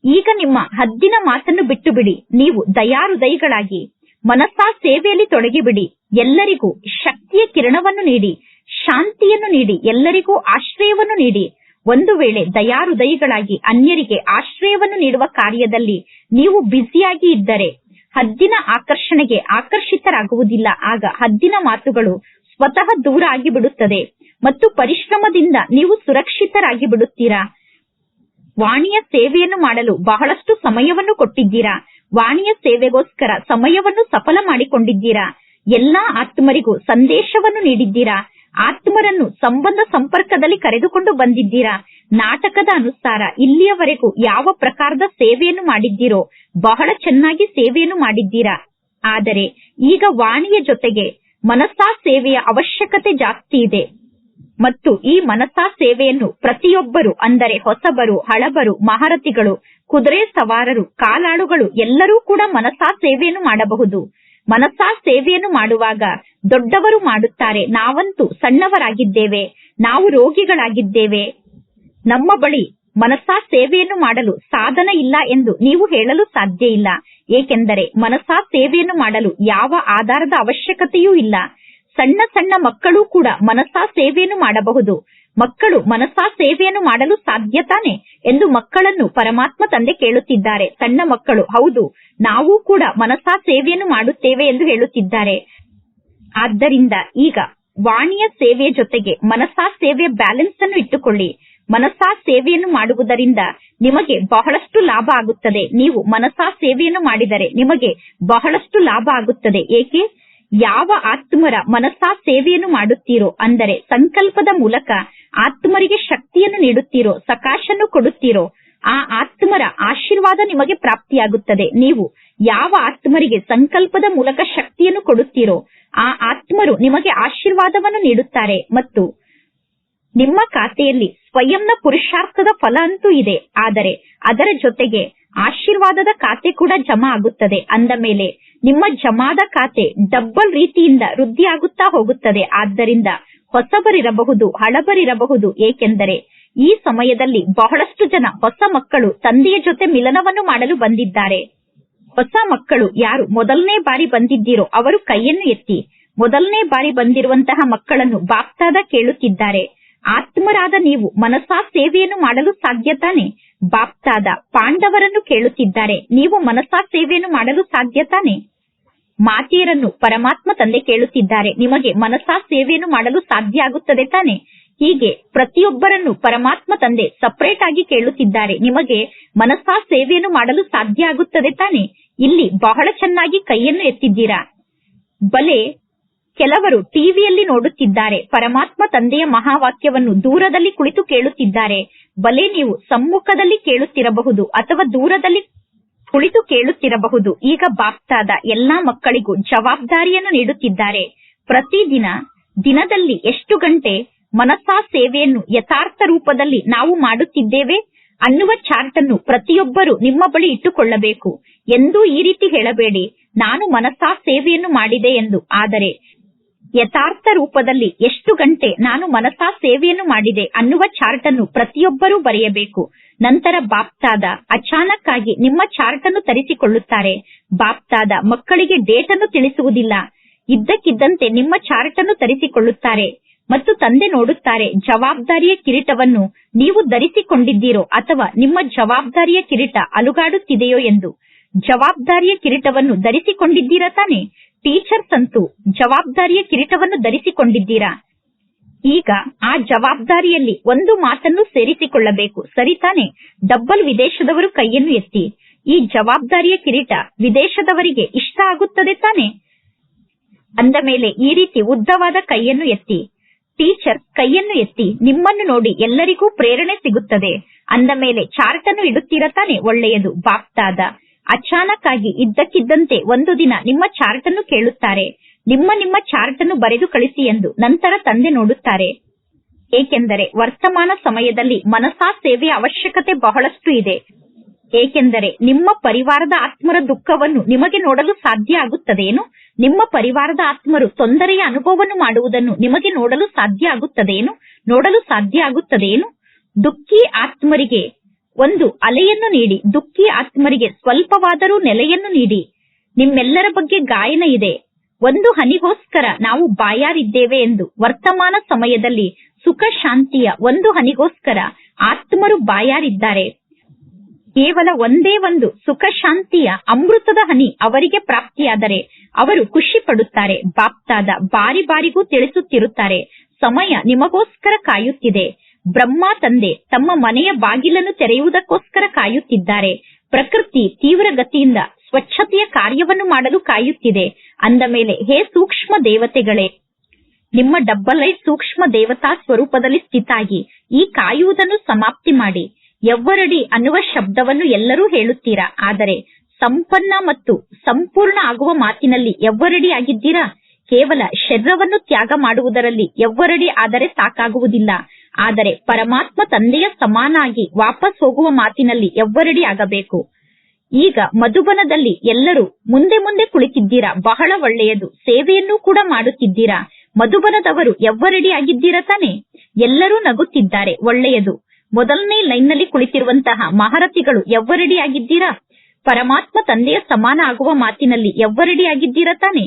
ಈಗ ನಿಮ್ಮ ಹದ್ದಿನ ಮಾತನ್ನು ಬಿಟ್ಟು ಬಿಡಿ ನೀವು ದಯಾಹೃದಯಿಗಳಾಗಿ ಮನಸ್ಸಾ ಸೇವೆಯಲ್ಲಿ ತೊಡಗಿಬಿಡಿ. ಎಲ್ಲರಿಗೂ ಶಕ್ತಿಯ ಕಿರಣವನ್ನು ನೀಡಿ. ಶಾಂತಿಯನ್ನು ನೀಡಿ. ಎಲ್ಲರಿಗೂ ಆಶ್ರಯವನ್ನು ನೀಡಿ. ಒಂದು ವೇಳೆ ದಯಾಹೃದಯಿಗಳಾಗಿ ಅನ್ಯರಿಗೆ ಆಶ್ರಯವನ್ನು ನೀಡುವ ಕಾರ್ಯದಲ್ಲಿ ನೀವು ಬ್ಯುಸಿಯಾಗಿ ಇದ್ದರೆ ಹದ್ದಿನ ಆಕರ್ಷಣೆಗೆ ಆಕರ್ಷಿತರಾಗುವುದಿಲ್ಲ. ಆಗ ಹದ್ದಿನ ಮಾತುಗಳು ಸ್ವತಃ ದೂರ ಆಗಿಬಿಡುತ್ತದೆ. ಮತ್ತು ಪರಿಶ್ರಮದಿಂದ ನೀವು ಸುರಕ್ಷಿತರಾಗಿ ಬಿಡುತ್ತೀರಾ ವಾಣಿಯ ಸೇವೆಯನ್ನು ಮಾಡಲು ಬಹಳಷ್ಟು ಸಮಯವನ್ನು ಕೊಟ್ಟಿದ್ದೀರಾ? ವಾಣಿಯ ಸೇವೆಗೋಸ್ಕರ ಸಮಯವನ್ನು ಸಫಲ ಮಾಡಿಕೊಂಡಿದ್ದೀರಾ? ಎಲ್ಲಾ ಆತ್ಮರಿಗೂ ಸಂದೇಶವನ್ನು ನೀಡಿದ್ದೀರಾ? ಆತ್ಮರನ್ನು ಸಂಬಂಧ ಸಂಪರ್ಕದಲ್ಲಿ ಕರೆದುಕೊಂಡು ಬಂದಿದ್ದೀರಾ? ನಾಟಕದ ಅನುಸಾರ ಇಲ್ಲಿಯವರೆಗೂ ಯಾವ ಪ್ರಕಾರದ ಸೇವೆಯನ್ನು ಮಾಡಿದ್ದೀರೋ, ಬಹಳ ಚೆನ್ನಾಗಿ ಸೇವೆಯನ್ನು ಮಾಡಿದ್ದೀರಾ? ಆದರೆ ಈಗ ವಾಣಿಯ ಜೊತೆಗೆ ಮನಸಾ ಸೇವೆಯ ಅವಶ್ಯಕತೆ ಜಾಸ್ತಿ ಇದೆ. ಮತ್ತು ಈ ಮನಸಾ ಸೇವೆಯನ್ನು ಪ್ರತಿಯೊಬ್ಬರು, ಅಂದರೆ ಹೊಸಬರು, ಹಳಬರು, ಮಹಾರಥಿಗಳು, ಕುದುರೆ ಸವಾರರು, ಕಾಲಾಳುಗಳು ಎಲ್ಲರೂ ಕೂಡ ಮನಸಾ ಸೇವೆಯನ್ನು ಮಾಡಬಹುದು. ಮನಸಾ ಸೇವೆಯನ್ನು ಮಾಡುವಾಗ ದೊಡ್ಡವರು ಮಾಡುತ್ತಾರೆ. ನಾವಂತೂ ಸಣ್ಣವರಾಗಿದ್ದೇವೆ. ನಾವು ರೋಗಿಗಳಾಗಿದ್ದೇವೆ. ನಮ್ಮ ಬಳಿ ಮನಸಾ ಸೇವೆಯನ್ನು ಮಾಡಲು ಸಾಧನ ಇಲ್ಲ ಎಂದು ನೀವು ಹೇಳಲು ಸಾಧ್ಯ ಇಲ್ಲ. ಏಕೆಂದರೆ ಮನಸಾ ಸೇವೆಯನ್ನು ಮಾಡಲು ಯಾವ ಆಧಾರದ ಅವಶ್ಯಕತೆಯೂ ಇಲ್ಲ. ಸಣ್ಣ ಸಣ್ಣ ಮಕ್ಕಳು ಕೂಡ ಮನಸಾ ಸೇವೆಯನ್ನು ಮಾಡಬಹುದು. ಮಕ್ಕಳು ಮನಸಾ ಸೇವೆಯನ್ನು ಮಾಡಲು ಸಾಧ್ಯ ತಾನೆ ಎಂದು ಮಕ್ಕಳನ್ನು ಪರಮಾತ್ಮ ತಂದೆ ಕೇಳುತ್ತಿದ್ದಾರೆ. ಸಣ್ಣ ಮಕ್ಕಳು, ಹೌದು, ನಾವು ಕೂಡ ಮನಸಾ ಸೇವೆಯನ್ನು ಮಾಡುತ್ತೇವೆ ಎಂದು ಹೇಳುತ್ತಿದ್ದಾರೆ. ಆದ್ದರಿಂದ ಈಗ ವಾಣಿಯ ಸೇವೆಯ ಜೊತೆಗೆ ಮನಸಾ ಸೇವೆಯ ಬ್ಯಾಲೆನ್ಸ್ ಅನ್ನು ಇಟ್ಟುಕೊಳ್ಳಿ. ಮನಸಾ ಸೇವೆಯನ್ನು ಮಾಡುವುದರಿಂದ ನಿಮಗೆ ಬಹಳಷ್ಟು ಲಾಭ ಆಗುತ್ತದೆ. ನೀವು ಮನಸಾ ಸೇವೆಯನ್ನು ಮಾಡಿದರೆ ನಿಮಗೆ ಬಹಳಷ್ಟು ಲಾಭ ಆಗುತ್ತದೆ. ಏಕೆ? ಯಾವ ಆತ್ಮರ ಮನಸಾ ಸೇವೆಯನ್ನು ಮಾಡುತ್ತೀರೋ, ಅಂದರೆ ಸಂಕಲ್ಪದ ಮೂಲಕ ಆತ್ಮರಿಗೆ ಶಕ್ತಿಯನ್ನು ನೀಡುತ್ತೀರೋ, ಸಕಾಶನ್ನು ಕೊಡುತ್ತೀರೋ, ಆ ಆತ್ಮರ ಆಶೀರ್ವಾದ ನಿಮಗೆ ಪ್ರಾಪ್ತಿಯಾಗುತ್ತದೆ. ನೀವು ಯಾವ ಆತ್ಮರಿಗೆ ಸಂಕಲ್ಪದ ಮೂಲಕ ಶಕ್ತಿಯನ್ನು ಕೊಡುತ್ತೀರೋ, ಆ ಆತ್ಮರು ನಿಮಗೆ ಆಶೀರ್ವಾದವನ್ನು ನೀಡುತ್ತಾರೆ. ಮತ್ತು ನಿಮ್ಮ ಖಾತೆಯಲ್ಲಿ ಸ್ವಯಂನ ಪುರುಷಾರ್ಥದ ಫಲ ಅಂತೂ ಇದೆ. ಆದರೆ ಅದರ ಜೊತೆಗೆ ಆಶೀರ್ವಾದದ ಖಾತೆ ಕೂಡ ಜಮಾ ಆಗುತ್ತದೆ. ಅಂದ ಮೇಲೆ ನಿಮ್ಮ ಜಮಾದ ಖಾತೆ ಡಬ್ಬಲ್ ರೀತಿಯಿಂದ ವೃದ್ಧಿಯಾಗುತ್ತಾ ಹೋಗುತ್ತದೆ. ಆದ್ದರಿಂದ ಹೊಸಬರಿರಬಹುದು, ಹಳಬರಿರಬಹುದು, ಏಕೆಂದರೆ ಈ ಸಮಯದಲ್ಲಿ ಬಹಳಷ್ಟು ಜನ ಹೊಸ ಮಕ್ಕಳು ತಂದೆಯ ಜೊತೆ ಮಿಲನವನ್ನು ಮಾಡಲು ಬಂದಿದ್ದಾರೆ. ಹೊಸ ಮಕ್ಕಳು ಯಾರು ಮೊದಲನೇ ಬಾರಿ ಬಂದಿದ್ದೀರೋ ಅವರು ಕೈಯನ್ನು ಎತ್ತಿ ಮೊದಲನೇ ಬಾರಿ ಬಂದಿರುವಂತಹ ಮಕ್ಕಳನ್ನು ಬಾಪ್ತಾದ ಕೇಳುತ್ತಿದ್ದಾರೆ. ಆತ್ಮರಾದ ನೀವು ಮನಸಾ ಸೇವೆಯನ್ನು ಮಾಡಲು ಸಾಧ್ಯ ತಾನೆ ಬಾಪ್ತಾದ ಪಾಂಡವರನ್ನು ಕೇಳುತ್ತಿದ್ದಾರೆ. ನೀವು ಮನಸಾ ಸೇವೆಯನ್ನು ಮಾಡಲು ಸಾಧ್ಯ ತಾನೆ? ಮಾತೆಯರನ್ನು ಪರಮಾತ್ಮ ತಂದೆ ಕೇಳುತ್ತಿದ್ದಾರೆ. ನಿಮಗೆ ಮನಸಾ ಸೇವೆಯನ್ನು ಮಾಡಲು ಸಾಧ್ಯ ಆಗುತ್ತದೆ ತಾನೆ? ಹೀಗೆ ಪ್ರತಿಯೊಬ್ಬರನ್ನು ಪರಮಾತ್ಮ ತಂದೆ ಸಪರೇಟ್ ಆಗಿ ಕೇಳುತ್ತಿದ್ದಾರೆ. ನಿಮಗೆ ಮನಸಾ ಸೇವೆಯನ್ನು ಮಾಡಲು ಸಾಧ್ಯ ಆಗುತ್ತದೆ ತಾನೆ? ಇಲ್ಲಿ ಬಹಳ ಚೆನ್ನಾಗಿ ಕೈಯನ್ನು ಎತ್ತಿದ್ದೀರಾ? ಬಲೆ ಕೆಲವರು ಟಿವಿಯಲ್ಲಿ ನೋಡುತ್ತಿದ್ದಾರೆ. ಪರಮಾತ್ಮ ತಂದೆಯ ಮಹಾವಾಕ್ಯವನ್ನು ದೂರದಲ್ಲಿ ಕುಳಿತು ಕೇಳುತ್ತಿದ್ದಾರೆ. ಬಲೆ ನೀವು ಸಮ್ಮುಖದಲ್ಲಿ ಕೇಳುತ್ತಿರಬಹುದು ಅಥವಾ ದೂರದಲ್ಲಿ ಕುಳಿತು ಕೇಳುತ್ತಿರಬಹುದು. ಈಗ ಬಾಪ್ತಾದ ಎಲ್ಲಾ ಮಕ್ಕಳಿಗೂ ಜವಾಬ್ದಾರಿಯನ್ನು ನೀಡುತ್ತಿದ್ದಾರೆ. ಪ್ರತಿದಿನ ದಿನದಲ್ಲಿ ಎಷ್ಟು ಗಂಟೆ ಮನಸಾ ಸೇವೆಯನ್ನು ಯಥಾರ್ಥ ರೂಪದಲ್ಲಿ ನಾವು ಮಾಡುತ್ತಿದ್ದೇವೆ ಅನ್ನುವ ಚಾರ್ಟ್ ಅನ್ನು ಪ್ರತಿಯೊಬ್ಬರು ನಿಮ್ಮ ಬಳಿ ಇಟ್ಟುಕೊಳ್ಳಬೇಕು. ಎಂದೂ ಈ ರೀತಿ ಹೇಳಬೇಡಿ. ನಾನು ಮನಸಾ ಸೇವೆಯನ್ನು ಮಾಡಿದೆ ಎಂದು. ಆದರೆ ಯಥಾರ್ಥ ರೂಪದಲ್ಲಿ ಎಷ್ಟು ಗಂಟೆ ನಾನು ಮನಸಾ ಸೇವೆಯನ್ನು ಮಾಡಿದೆ ಅನ್ನುವ ಚಾರ್ಟ್ ಅನ್ನು ಪ್ರತಿಯೊಬ್ಬರೂ ಬರೆಯಬೇಕು. ನಂತರ ಬಾಪ್ತಾದ ಅಚಾನಕ್ ಆಗಿ ನಿಮ್ಮ ಚಾರ್ಟ್ ಅನ್ನು ತರಿಸಿಕೊಳ್ಳುತ್ತಾರೆ. ಬಾಪ್ತಾದ ಮಕ್ಕಳಿಗೆ ಡೇಟ್ ಅನ್ನು ತಿಳಿಸುವುದಿಲ್ಲ. ಇದ್ದಕ್ಕಿದ್ದಂತೆ ನಿಮ್ಮ ಚಾರ್ಟ್ ಅನ್ನು ತರಿಸಿಕೊಳ್ಳುತ್ತಾರೆ. ಮತ್ತು ತಂದೆ ನೋಡುತ್ತಾರೆ, ಜವಾಬ್ದಾರಿಯ ಕಿರೀಟವನ್ನು ನೀವು ಧರಿಸಿಕೊಂಡಿದ್ದೀರೋ ಅಥವಾ ನಿಮ್ಮ ಜವಾಬ್ದಾರಿಯ ಕಿರೀಟ ಅಲುಗಾಡುತ್ತಿದೆಯೋ ಎಂದು. ಜವಾಬ್ದಾರಿಯ ಕಿರೀಟವನ್ನು ಧರಿಸಿಕೊಂಡಿದ್ದೀರಾ ತಾನೆ? ಟೀಚರ್ಸ್ ಅಂತೂ ಜವಾಬ್ದಾರಿಯ ಕಿರೀಟವನ್ನು ಧರಿಸಿಕೊಂಡಿದ್ದೀರಾ? ಈಗ ಆ ಜವಾಬ್ದಾರಿಯಲ್ಲಿ ಒಂದು ಮಾತನ್ನು ಸೇರಿಸಿಕೊಳ್ಳಬೇಕು, ಸರಿ ತಾನೆ? ಡಬ್ಬಲ್ ವಿದೇಶದವರು ಕೈಯನ್ನು ಎತ್ತಿ, ಈ ಜವಾಬ್ದಾರಿಯ ಕಿರೀಟ ವಿದೇಶದವರಿಗೆ ಇಷ್ಟ ಆಗುತ್ತದೆ ತಾನೆ? ಅಂದ ಮೇಲೆ ಈ ರೀತಿ ಉದ್ದವಾದ ಕೈಯನ್ನು ಎತ್ತಿ, ಟೀಚರ್ ಕೈಯನ್ನು ಎತ್ತಿ, ನಿಮ್ಮನ್ನು ನೋಡಿ ಎಲ್ಲರಿಗೂ ಪ್ರೇರಣೆ ಸಿಗುತ್ತದೆ. ಅಂದ ಮೇಲೆ ಚಾರ್ಟ್ ಅನ್ನು ಇಡುತ್ತೀರಾ ತಾನೆ? ಒಳ್ಳೆಯದು, ಬಾಪ್ತಾದ. ಅಚಾನಕ್ ಆಗಿ ಇದ್ದಕ್ಕಿದ್ದಂತೆ ಒಂದು ದಿನ ನಿಮ್ಮ ಚಾರ್ಟ್ ಅನ್ನು ಕೇಳುತ್ತಾರೆ. ನಿಮ್ಮ ನಿಮ್ಮ ಚಾರ್ಟ್ ಅನ್ನು ಬರೆದು ಕಳಿಸಿ ಎಂದು ನಂತರ ತಂದೆ ನೋಡುತ್ತಾರೆ. ಏಕೆಂದರೆ ವರ್ತಮಾನ ಸಮಯದಲ್ಲಿ ಮನಸಾ ಸೇವೆಯ ಅವಶ್ಯಕತೆ ಬಹಳಷ್ಟು ಇದೆ. ಏಕೆಂದರೆ ನಿಮ್ಮ ಪರಿವಾರದ ಆತ್ಮರ ದುಃಖವನ್ನು ನಿಮಗೆ ನೋಡಲು ಸಾಧ್ಯ ಆಗುತ್ತದೇನು ನಿಮ್ಮ ಪರಿವಾರದ ಆತ್ಮರು ತೊಂದರೆಯ ಅನುಭವವನ್ನು ಮಾಡುವುದನ್ನು ನಿಮಗೆ ನೋಡಲು ಸಾಧ್ಯ ಆಗುತ್ತದೇನು ನೋಡಲು ಸಾಧ್ಯ ಆಗುತ್ತದೇನು ದುಃಖಿ ಆತ್ಮರಿಗೆ ಒಂದು ಅಲೆಯನ್ನು ನೀಡಿ, ದುಃಖಿ ಆತ್ಮರಿಗೆ ಸ್ವಲ್ಪವಾದರೂ ನೆಲೆಯನ್ನು ನೀಡಿ. ನಿಮ್ಮೆಲ್ಲರ ಬಗ್ಗೆ ಗಾಯನ ಇದೆ. ಒಂದು ಹನಿಗೋಸ್ಕರ ನಾವು ಬಾಯಾರಿದ್ದೇವೆ ಎಂದು ವರ್ತಮಾನ ಸಮಯದಲ್ಲಿ ಸುಖ ಶಾಂತಿಯ ಒಂದು ಹನಿಗೋಸ್ಕರ ಆತ್ಮರು ಬಾಯಾರಿದ್ದಾರೆ. ಕೇವಲ ಒಂದೇ ಒಂದು ಸುಖ ಶಾಂತಿಯ ಅಮೃತದ ಹನಿ ಅವರಿಗೆ ಪ್ರಾಪ್ತಿಯಾದರೆ ಅವರು ಖುಷಿ ಪಡುತ್ತಾರೆ, ಬಾಪ್ತಾದ ಬಾರಿ ಬಾರಿಗೂ ತಿಳಿಸುತ್ತಿರುತ್ತಾರೆ. ಸಮಯ ನಿಮಗೋಸ್ಕರ ಕಾಯುತ್ತಿದೆ. ಬ್ರಹ್ಮ ತಂದೆ ತಮ್ಮ ಮನೆಯ ಬಾಗಿಲನ್ನು ತೆರೆಯುವುದಕ್ಕೋಸ್ಕರ ಕಾಯುತ್ತಿದ್ದಾರೆ. ಪ್ರಕೃತಿ ತೀವ್ರ ಗತಿಯಿಂದ ಸ್ವಚ್ಛತೆಯ ಕಾರ್ಯವನ್ನು ಮಾಡಲು ಕಾಯುತ್ತಿದೆ. ಅಂದ ಮೇಲೆ, ಹೇ ಸೂಕ್ಷ್ಮ ದೇವತೆಗಳೇ, ನಿಮ್ಮ ಡಬ್ಬಲೈ ಸೂಕ್ಷ್ಮ ದೇವತಾ ಸ್ವರೂಪದಲ್ಲಿ ಸ್ಥಿತಾಗಿ, ಈ ಕಾಯುವುದನ್ನು ಸಮಾಪ್ತಿ ಮಾಡಿ. ಎವ್ವರಡಿ ಅನ್ನುವ ಶಬ್ದವನ್ನು ಎಲ್ಲರೂ ಹೇಳುತ್ತೀರಾ? ಆದರೆ ಸಂಪನ್ನ ಮತ್ತು ಸಂಪೂರ್ಣ ಆಗುವ ಮಾತಿನಲ್ಲಿ ಎವ್ವರಡಿ ಆಗಿದ್ದೀರಾ? ಕೇವಲ ಶರೀರವನ್ನು ತ್ಯಾಗ ಮಾಡುವುದರಲ್ಲಿ ಎವ್ವರಡಿ ಆದರೆ ಸಾಕಾಗುವುದಿಲ್ಲ. ಆದರೆ ಪರಮಾತ್ಮ ತಂದೆಯ ಸಮಾನಾಗಿ ವಾಪಸ್ ಹೋಗುವ ಮಾತಿನಲ್ಲಿ ಎವ್ವರಡಿ ಆಗಬೇಕು. ಈಗ ಮಧುಬನದಲ್ಲಿ ಎಲ್ಲರೂ ಮುಂದೆ ಮುಂದೆ ಕುಳಿತಿದ್ದೀರಾ? ಬಹಳ ಒಳ್ಳೆಯದು. ಸೇವೆಯನ್ನು ಕೂಡ ಮಾಡುತ್ತಿದ್ದೀರಾ? ಮಧುಬನದವರು ಎವ್ವರಡಿ ಆಗಿದ್ದೀರಾ ತಾನೆ? ಎಲ್ಲರೂ ನಗುತ್ತಿದ್ದಾರೆ. ಒಳ್ಳೆಯದು. ಮೊದಲನೇ ಲೈನ್ನಲ್ಲಿ ಕುಳಿತಿರುವಂತಹ ಮಹಾರಥಿಗಳು ಎವ್ವರಡಿ ಆಗಿದ್ದೀರಾ? ಪರಮಾತ್ಮ ತಂದೆಯ ಸಮಾನ ಆಗುವ ಮಾತಿನಲ್ಲಿ ಎವ್ವರಡಿ ಆಗಿದ್ದೀರಾ ತಾನೆ?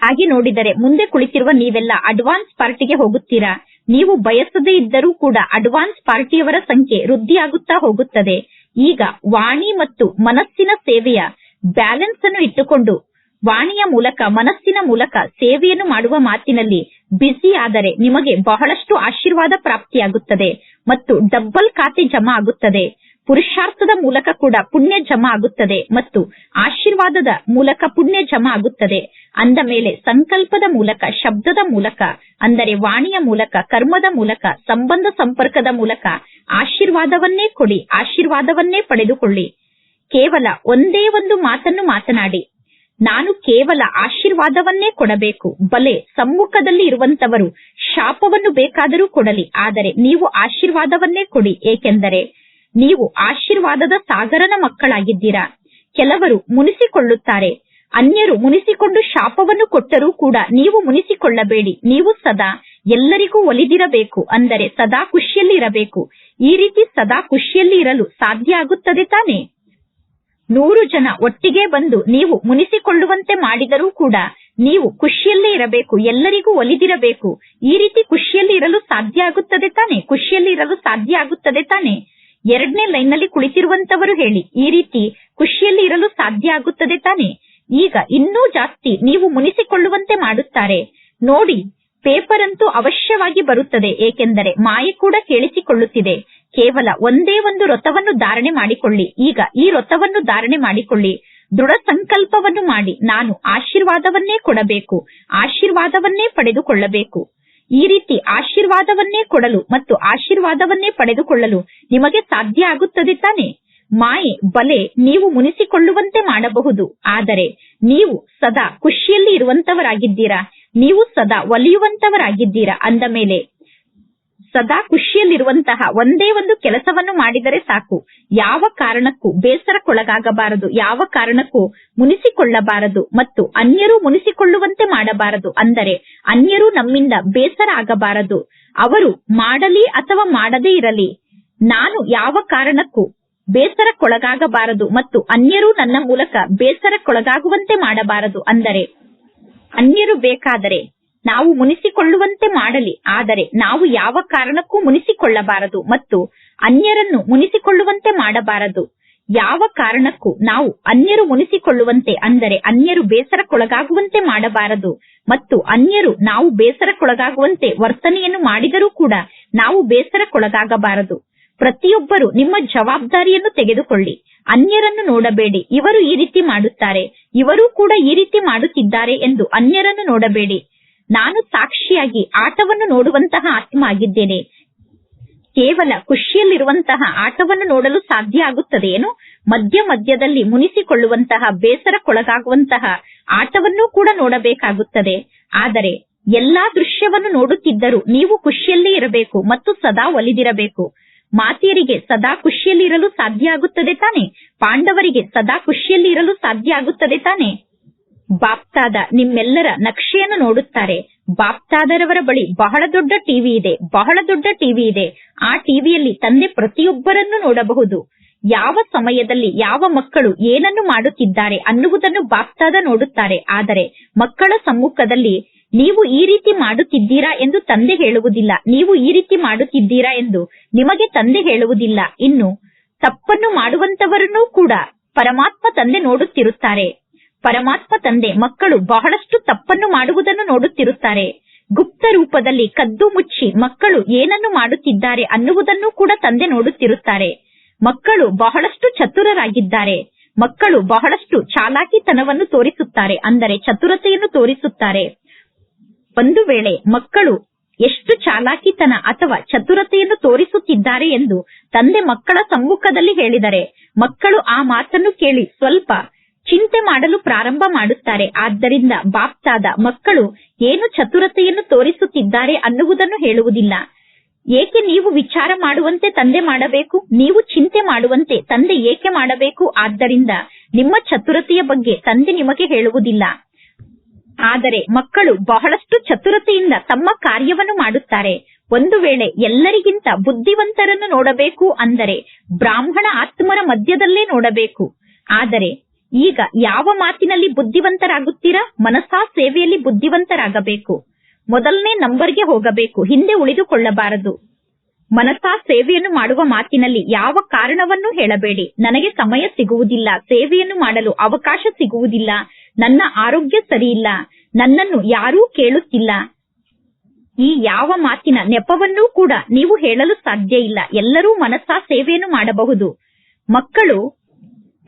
ಹಾಗೆ ನೋಡಿದರೆ ಮುಂದೆ ಕುಳಿತಿರುವ ನೀವೆಲ್ಲ ಅಡ್ವಾನ್ಸ್ ಪಾರ್ಟಿಗೆ ಹೋಗುತ್ತೀರಾ? ನೀವು ಬಯಸದೇ ಇದ್ದರೂ ಕೂಡ ಅಡ್ವಾನ್ಸ್ ಪಾರ್ಟಿಯವರ ಸಂಖ್ಯೆ ವೃದ್ಧಿಯಾಗುತ್ತಾ ಹೋಗುತ್ತದೆ. ಈಗ ವಾಣಿ ಮತ್ತು ಮನಸ್ಸಿನ ಸೇವೆಯ ಬ್ಯಾಲೆನ್ಸ್ ಅನ್ನು ಇಟ್ಟುಕೊಂಡು ವಾಣಿಯ ಮೂಲಕ, ಮನಸ್ಸಿನ ಮೂಲಕ ಸೇವೆಯನ್ನು ಮಾಡುವ ಮಾತಿನಲ್ಲಿ ಬ್ಯುಸಿ ಆದರೆ ನಿಮಗೆ ಬಹಳಷ್ಟು ಆಶೀರ್ವಾದ ಪ್ರಾಪ್ತಿಯಾಗುತ್ತದೆ ಮತ್ತು ಡಬ್ಬಲ್ ಖಾತೆ ಜಮಾ ಆಗುತ್ತದೆ. ಪುರುಷಾರ್ಥದ ಮೂಲಕ ಕೂಡ ಪುಣ್ಯ ಜಮಾ ಆಗುತ್ತದೆ ಮತ್ತು ಆಶೀರ್ವಾದದ ಮೂಲಕ ಪುಣ್ಯ ಜಮಾ ಆಗುತ್ತದೆ. ಅಂದ ಮೇಲೆ ಸಂಕಲ್ಪದ ಮೂಲಕ, ಶಬ್ದದ ಮೂಲಕ, ಅಂದರೆ ವಾಣಿಯ ಮೂಲಕ, ಕರ್ಮದ ಮೂಲಕ, ಸಂಬಂಧ ಸಂಪರ್ಕದ ಮೂಲಕ ಆಶೀರ್ವಾದವನ್ನೇ ಕೊಡಿ, ಆಶೀರ್ವಾದವನ್ನೇ ಪಡೆದುಕೊಳ್ಳಿ. ಕೇವಲ ಒಂದೇ ಒಂದು ಮಾತನ್ನು ಮಾತನಾಡಿ. ನಾನು ಕೇವಲ ಆಶೀರ್ವಾದವನ್ನೇ ಕೊಡಬೇಕು. ಬಲೆ ಸಮ್ಮುಖದಲ್ಲಿ ಇರುವಂತವರು ಶಾಪವನ್ನು ಬೇಕಾದರೂ ಕೊಡಲಿ, ಆದರೆ ನೀವು ಆಶೀರ್ವಾದವನ್ನೇ ಕೊಡಿ, ಏಕೆಂದರೆ ನೀವು ಆಶೀರ್ವಾದದ ಸಾಗರನ ಮಕ್ಕಳಾಗಿದ್ದೀರಾ. ಕೆಲವರು ಮುನಿಸಿಕೊಳ್ಳುತ್ತಾರೆ. ಅನ್ಯರು ಮುನಿಸಿಕೊಂಡು ಶಾಪವನ್ನು ಕೊಟ್ಟರೂ ಕೂಡ ನೀವು ಮುನಿಸಿಕೊಳ್ಳಬೇಡಿ. ನೀವು ಸದಾ ಎಲ್ಲರಿಗೂ ಒಲಿದಿರಬೇಕು. ಅಂದರೆ ಸದಾ ಖುಷಿಯಲ್ಲಿ ಇರಬೇಕು ಈ ರೀತಿ ಸದಾ ಖುಷಿಯಲ್ಲಿ ಇರಲು ಸಾಧ್ಯ ಆಗುತ್ತದೆ ತಾನೇ? ನೂರು ಜನ ಒಟ್ಟಿಗೆ ಬಂದು ನೀವು ಮುನಿಸಿಕೊಳ್ಳುವಂತೆ ಮಾಡಿದರೂ ಕೂಡ ನೀವು ಖುಷಿಯಲ್ಲೇ ಇರಬೇಕು. ಎಲ್ಲರಿಗೂ ಒಲಿದಿರಬೇಕು. ಈ ರೀತಿ ಖುಷಿಯಲ್ಲಿ ಇರಲು ಸಾಧ್ಯ ಆಗುತ್ತದೆ ತಾನೆ? ಖುಷಿಯಲ್ಲಿ ಇರಲು ಸಾಧ್ಯ ಆಗುತ್ತದೆ ತಾನೆ? ಎರಡನೇ ಲೈನ್ನಲ್ಲಿ ಕುಳಿತಿರುವಂತವರು ಹೇಳಿ, ಈ ರೀತಿ ಖುಷಿಯಲ್ಲಿ ಇರಲು ಸಾಧ್ಯ ಆಗುತ್ತದೆ ತಾನೆ? ಈಗ ಇನ್ನೂ ಜಾಸ್ತಿ ನೀವು ಮುನಿಸಿಕೊಳ್ಳುವಂತೆ ಮಾಡುತ್ತಾರೆ. ನೋಡಿ ಪೇಪರ್ ಅಂತೂ ಅವಶ್ಯವಾಗಿ ಬರುತ್ತದೆ, ಏಕೆಂದರೆ ಮಾಯೆ ಕೂಡ ಕೇಳಿಸಿಕೊಳ್ಳುತ್ತಿದೆ. ಕೇವಲ ಒಂದೇ ಒಂದು ವ್ರತವನ್ನು ಧಾರಣೆ ಮಾಡಿಕೊಳ್ಳಿ. ಈಗ ಈ ವ್ರತವನ್ನು ಧಾರಣೆ ಮಾಡಿಕೊಳ್ಳಿ. ದೃಢ ಸಂಕಲ್ಪವನ್ನು ಮಾಡಿ. ನಾನು ಆಶೀರ್ವಾದವನ್ನೇ ಕೊಡಬೇಕು. ಆಶೀರ್ವಾದವನ್ನೇ ಪಡೆದುಕೊಳ್ಳಬೇಕು. ಈ ರೀತಿ ಆಶೀರ್ವಾದವನ್ನೇ ಕೊಡಲು ಮತ್ತು ಆಶೀರ್ವಾದವನ್ನೇ ಪಡೆದುಕೊಳ್ಳಲು ನಿಮಗೆ ಸಾಧ್ಯ ಆಗುತ್ತದೆ ತಾನೆ? ಮಾಯೆ, ಬಲೆ ನೀವು ಮುನಿಸಿಕೊಳ್ಳುವಂತೆ ಮಾಡಬಹುದು. ಆದರೆ ನೀವು ಸದಾ ಖುಷಿಯಲ್ಲಿ ಇರುವಂತವರಾಗಿದ್ದೀರಾ? ನೀವು ಸದಾ ಒಲಿಯುವಂತವರಾಗಿದ್ದೀರಾ? ಅಂದ ಮೇಲೆ ಸದಾ ಖುಷಿಯಲ್ಲಿರುವಂತಹ ಒಂದೇ ಒಂದು ಕೆಲಸವನ್ನು ಮಾಡಿದರೆ ಸಾಕು. ಯಾವ ಕಾರಣಕ್ಕೂ ಬೇಸರಕ್ಕೊಳಗಾಗಬಾರದು, ಯಾವ ಕಾರಣಕ್ಕೂ ಮುನಿಸಿಕೊಳ್ಳಬಾರದು ಮತ್ತು ಅನ್ಯರು ಮುನಿಸಿಕೊಳ್ಳುವಂತೆ ಮಾಡಬಾರದು ಅಂದರೆ ಅನ್ಯರು ನಮ್ಮಿಂದ ಬೇಸರ ಆಗಬಾರದು ಅವರು ಮಾಡಲಿ ಅಥವಾ ಮಾಡದೇ ಇರಲಿ, ನಾನು ಯಾವ ಕಾರಣಕ್ಕೂ ಬೇಸರಕ್ಕೊಳಗಾಗಬಾರದು ಮತ್ತು ಅನ್ಯರು ನನ್ನ ಮೂಲಕ ಬೇಸರಕ್ಕೊಳಗಾಗುವಂತೆ ಮಾಡಬಾರದು ಅಂದರೆ ಅನ್ಯರು ಬೇಕಾದರೆ ನಾವು ಮುನಿಸಿಕೊಳ್ಳುವಂತೆ ಮಾಡಲಿ. ಆದರೆ ನಾವು ಯಾವ ಕಾರಣಕ್ಕೂ ಮುನಿಸಿಕೊಳ್ಳಬಾರದು ಮತ್ತು ಅನ್ಯರನ್ನು ಮುನಿಸಿಕೊಳ್ಳುವಂತೆ ಮಾಡಬಾರದು. ಯಾವ ಕಾರಣಕ್ಕೂ ನಾವು ಅನ್ಯರು ಮುನಿಸಿಕೊಳ್ಳುವಂತೆ ಅಂದರೆ ಅನ್ಯರು ಬೇಸರಕ್ಕೊಳಗಾಗುವಂತೆ ಮಾಡಬಾರದು ಮತ್ತು ಅನ್ಯರು ನಾವು ಬೇಸರಕ್ಕೊಳಗಾಗುವಂತೆ ವರ್ತನೆಯನ್ನು ಮಾಡಿದರೂ ಕೂಡ ನಾವು ಬೇಸರಕ್ಕೊಳಗಾಗಬಾರದು. ಪ್ರತಿಯೊಬ್ಬರು ನಿಮ್ಮ ಜವಾಬ್ದಾರಿಯನ್ನು ತೆಗೆದುಕೊಳ್ಳಿ. ಅನ್ಯರನ್ನು ನೋಡಬೇಡಿ. ಇವರು ಈ ರೀತಿ ಮಾಡುತ್ತಾರೆ. ಇವರೂ ಕೂಡ ಈ ರೀತಿ ಮಾಡುತ್ತಿದ್ದಾರೆ ಎಂದು ಅನ್ಯರನ್ನು ನೋಡಬೇಡಿ. ನಾನು ಸಾಕ್ಷಿಯಾಗಿ ಆಟವನ್ನು ನೋಡುವಂತಹ ಆತ್ಮ ಆಗಿದ್ದೇನೆ ಕೇವಲ ಖುಷಿಯಲ್ಲಿರುವಂತಹ ಆಟವನ್ನು ನೋಡಲು ಸಾಧ್ಯ ಆಗುತ್ತದೆ ಏನು ಮಧ್ಯ ಮಧ್ಯದಲ್ಲಿ ಮುನಿಸಿಕೊಳ್ಳುವಂತಹ, ಬೇಸರಕ್ಕೊಳಗಾಗುವಂತಹ ಆಟವನ್ನು ಕೂಡ ನೋಡಬೇಕಾಗುತ್ತದೆ. ಆದರೆ ಎಲ್ಲಾ ದೃಶ್ಯವನ್ನು ನೋಡುತ್ತಿದ್ದರೂ ನೀವು ಖುಷಿಯಲ್ಲೇ ಇರಬೇಕು ಮತ್ತು ಸದಾ ಒಲಿದಿರಬೇಕು. ಮಾತೆಯರಿಗೆ ಸದಾ ಖುಷಿಯಲ್ಲಿರಲು ಸಾಧ್ಯ ಆಗುತ್ತದೆ ತಾನೆ? ಪಾಂಡವರಿಗೆ ಸದಾ ಖುಷಿಯಲ್ಲಿ ಇರಲು ಸಾಧ್ಯ ಆಗುತ್ತದೆ ತಾನೆ? ಬಾಪ್ತಾದ ನಿಮ್ಮೆಲ್ಲರ ನಕ್ಷೆಯನ್ನು ನೋಡುತ್ತಾರೆ. ಬಾಪ್ತಾದರವರ ಬಳಿ ಬಹಳ ದೊಡ್ಡ ಟಿವಿ ಇದೆ, ಬಹಳ ದೊಡ್ಡ ಟಿವಿ ಇದೆ. ಆ ಟಿವಿಯಲ್ಲಿ ತಂದೆ ಪ್ರತಿಯೊಬ್ಬರನ್ನು ನೋಡಬಹುದು. ಯಾವ ಸಮಯದಲ್ಲಿ ಯಾವ ಮಕ್ಕಳು ಏನನ್ನು ಮಾಡುತ್ತಿದ್ದಾರೆ ಅನ್ನುವುದನ್ನು ಬಾಪ್ತಾದ ನೋಡುತ್ತಾರೆ. ಆದರೆ ಮಕ್ಕಳ ಸಮ್ಮುಖದಲ್ಲಿ ನೀವು ಈ ರೀತಿ ಮಾಡುತ್ತಿದ್ದೀರಾ ಎಂದು ತಂದೆ ಹೇಳುವುದಿಲ್ಲ. ನೀವು ಈ ರೀತಿ ಮಾಡುತ್ತಿದ್ದೀರಾ ಎಂದು ನಿಮಗೆ ತಂದೆ ಹೇಳುವುದಿಲ್ಲ. ಇನ್ನು ತಪ್ಪನ್ನು ಮಾಡುವಂತವರನ್ನೂ ಕೂಡ ಪರಮಾತ್ಮ ತಂದೆ ನೋಡುತ್ತಿರುತ್ತಾರೆ. ಪರಮಾತ್ಮ ತಂದೆ ಮಕ್ಕಳು ಬಹಳಷ್ಟು ತಪ್ಪನ್ನು ಮಾಡುವುದನ್ನು ನೋಡುತ್ತಿರುತ್ತಾರೆ. ಗುಪ್ತ ರೂಪದಲ್ಲಿ ಕದ್ದು ಮುಚ್ಚಿ ಮಕ್ಕಳು ಏನನ್ನು ಮಾಡುತ್ತಿದ್ದಾರೆ ಅನ್ನುವುದನ್ನು ಕೂಡ ತಂದೆ ನೋಡುತ್ತಿರುತ್ತಾರೆ. ಮಕ್ಕಳು ಬಹಳಷ್ಟು ಚತುರರಾಗಿದ್ದಾರೆ. ಮಕ್ಕಳು ಬಹಳಷ್ಟು ಚಾಲಾಕಿತನವನ್ನು ತೋರಿಸುತ್ತಾರೆ, ಅಂದರೆ ಚತುರತೆಯನ್ನು ತೋರಿಸುತ್ತಾರೆ. ಒಂದು ವೇಳೆ ಮಕ್ಕಳು ಎಷ್ಟು ಚಾಲಾಕಿತನ ಅಥವಾ ಚತುರತೆಯನ್ನು ತೋರಿಸುತ್ತಿದ್ದಾರೆ ಎಂದು ತಂದೆ ಮಕ್ಕಳ ಸಮ್ಮುಖದಲ್ಲಿ ಹೇಳಿದರೆ, ಮಕ್ಕಳು ಆ ಮಾತನ್ನು ಕೇಳಿ ಸ್ವಲ್ಪ ಚಿಂತೆ ಮಾಡಲು ಪ್ರಾರಂಭ ಮಾಡುತ್ತಾರೆ. ಆದ್ದರಿಂದ ಬಾಪ್ತಾದ ಮಕ್ಕಳು ಏನು ಚತುರತೆಯನ್ನು ತೋರಿಸುತ್ತಿದ್ದಾರೆ ಅನ್ನುವುದನ್ನು ಹೇಳುವುದಿಲ್ಲ. ಏಕೆ ನೀವು ವಿಚಾರ ಮಾಡುವಂತೆ ತಂದೆ ಮಾಡಬೇಕು? ನೀವು ಚಿಂತೆ ಮಾಡುವಂತೆ ತಂದೆ ಏಕೆ ಮಾಡಬೇಕು? ಆದ್ದರಿಂದ ನಿಮ್ಮ ಚತುರತೆಯ ಬಗ್ಗೆ ತಂದೆ ನಿಮಗೆ ಹೇಳುವುದಿಲ್ಲ. ಆದರೆ ಮಕ್ಕಳು ಬಹಳಷ್ಟು ಚತುರತೆಯಿಂದ ತಮ್ಮ ಕಾರ್ಯವನ್ನು ಮಾಡುತ್ತಾರೆ. ಒಂದು ವೇಳೆ ಎಲ್ಲರಿಗಿಂತ ಬುದ್ಧಿವಂತರನ್ನು ನೋಡಬೇಕು ಅಂದರೆ ಬ್ರಾಹ್ಮಣ ಆತ್ಮರ ಮಧ್ಯದಲ್ಲೇ ನೋಡಬೇಕು. ಆದರೆ ಈಗ ಯಾವ ಮಾತಿನಲ್ಲಿ ಬುದ್ಧಿವಂತರಾಗುತ್ತೀರಾ? ಮನಸಾ ಸೇವೆಯಲ್ಲಿ ಬುದ್ಧಿವಂತರಾಗಬೇಕು. ಮೊದಲನೇ ನಂಬರ್ಗೆ ಹೋಗಬೇಕು. ಹಿಂದೆ ಉಳಿದುಕೊಳ್ಳಬಾರದು. ಮನಸಾ ಸೇವೆಯನ್ನು ಮಾಡುವ ಮಾತಿನಲ್ಲಿ ಯಾವ ಕಾರಣವನ್ನು ಹೇಳಬೇಡಿ. ನನಗೆ ಸಮಯ ಸಿಗುವುದಿಲ್ಲ. ಸೇವೆಯನ್ನು ಮಾಡಲು ಅವಕಾಶ ಸಿಗುವುದಿಲ್ಲ. ನನ್ನ ಆರೋಗ್ಯ ಸರಿಯಿಲ್ಲ. ನನ್ನನ್ನು ಯಾರೂ ಕೇಳುತ್ತಿಲ್ಲ. ಈ ಯಾವ ಮಾತಿನ ನೆಪವನ್ನೂ ಕೂಡ ನೀವು ಹೇಳಲು ಸಾಧ್ಯ ಇಲ್ಲ ಎಲ್ಲರೂ ಮನಸಾ ಸೇವೆಯನ್ನು ಮಾಡಬಹುದು. ಮಕ್ಕಳು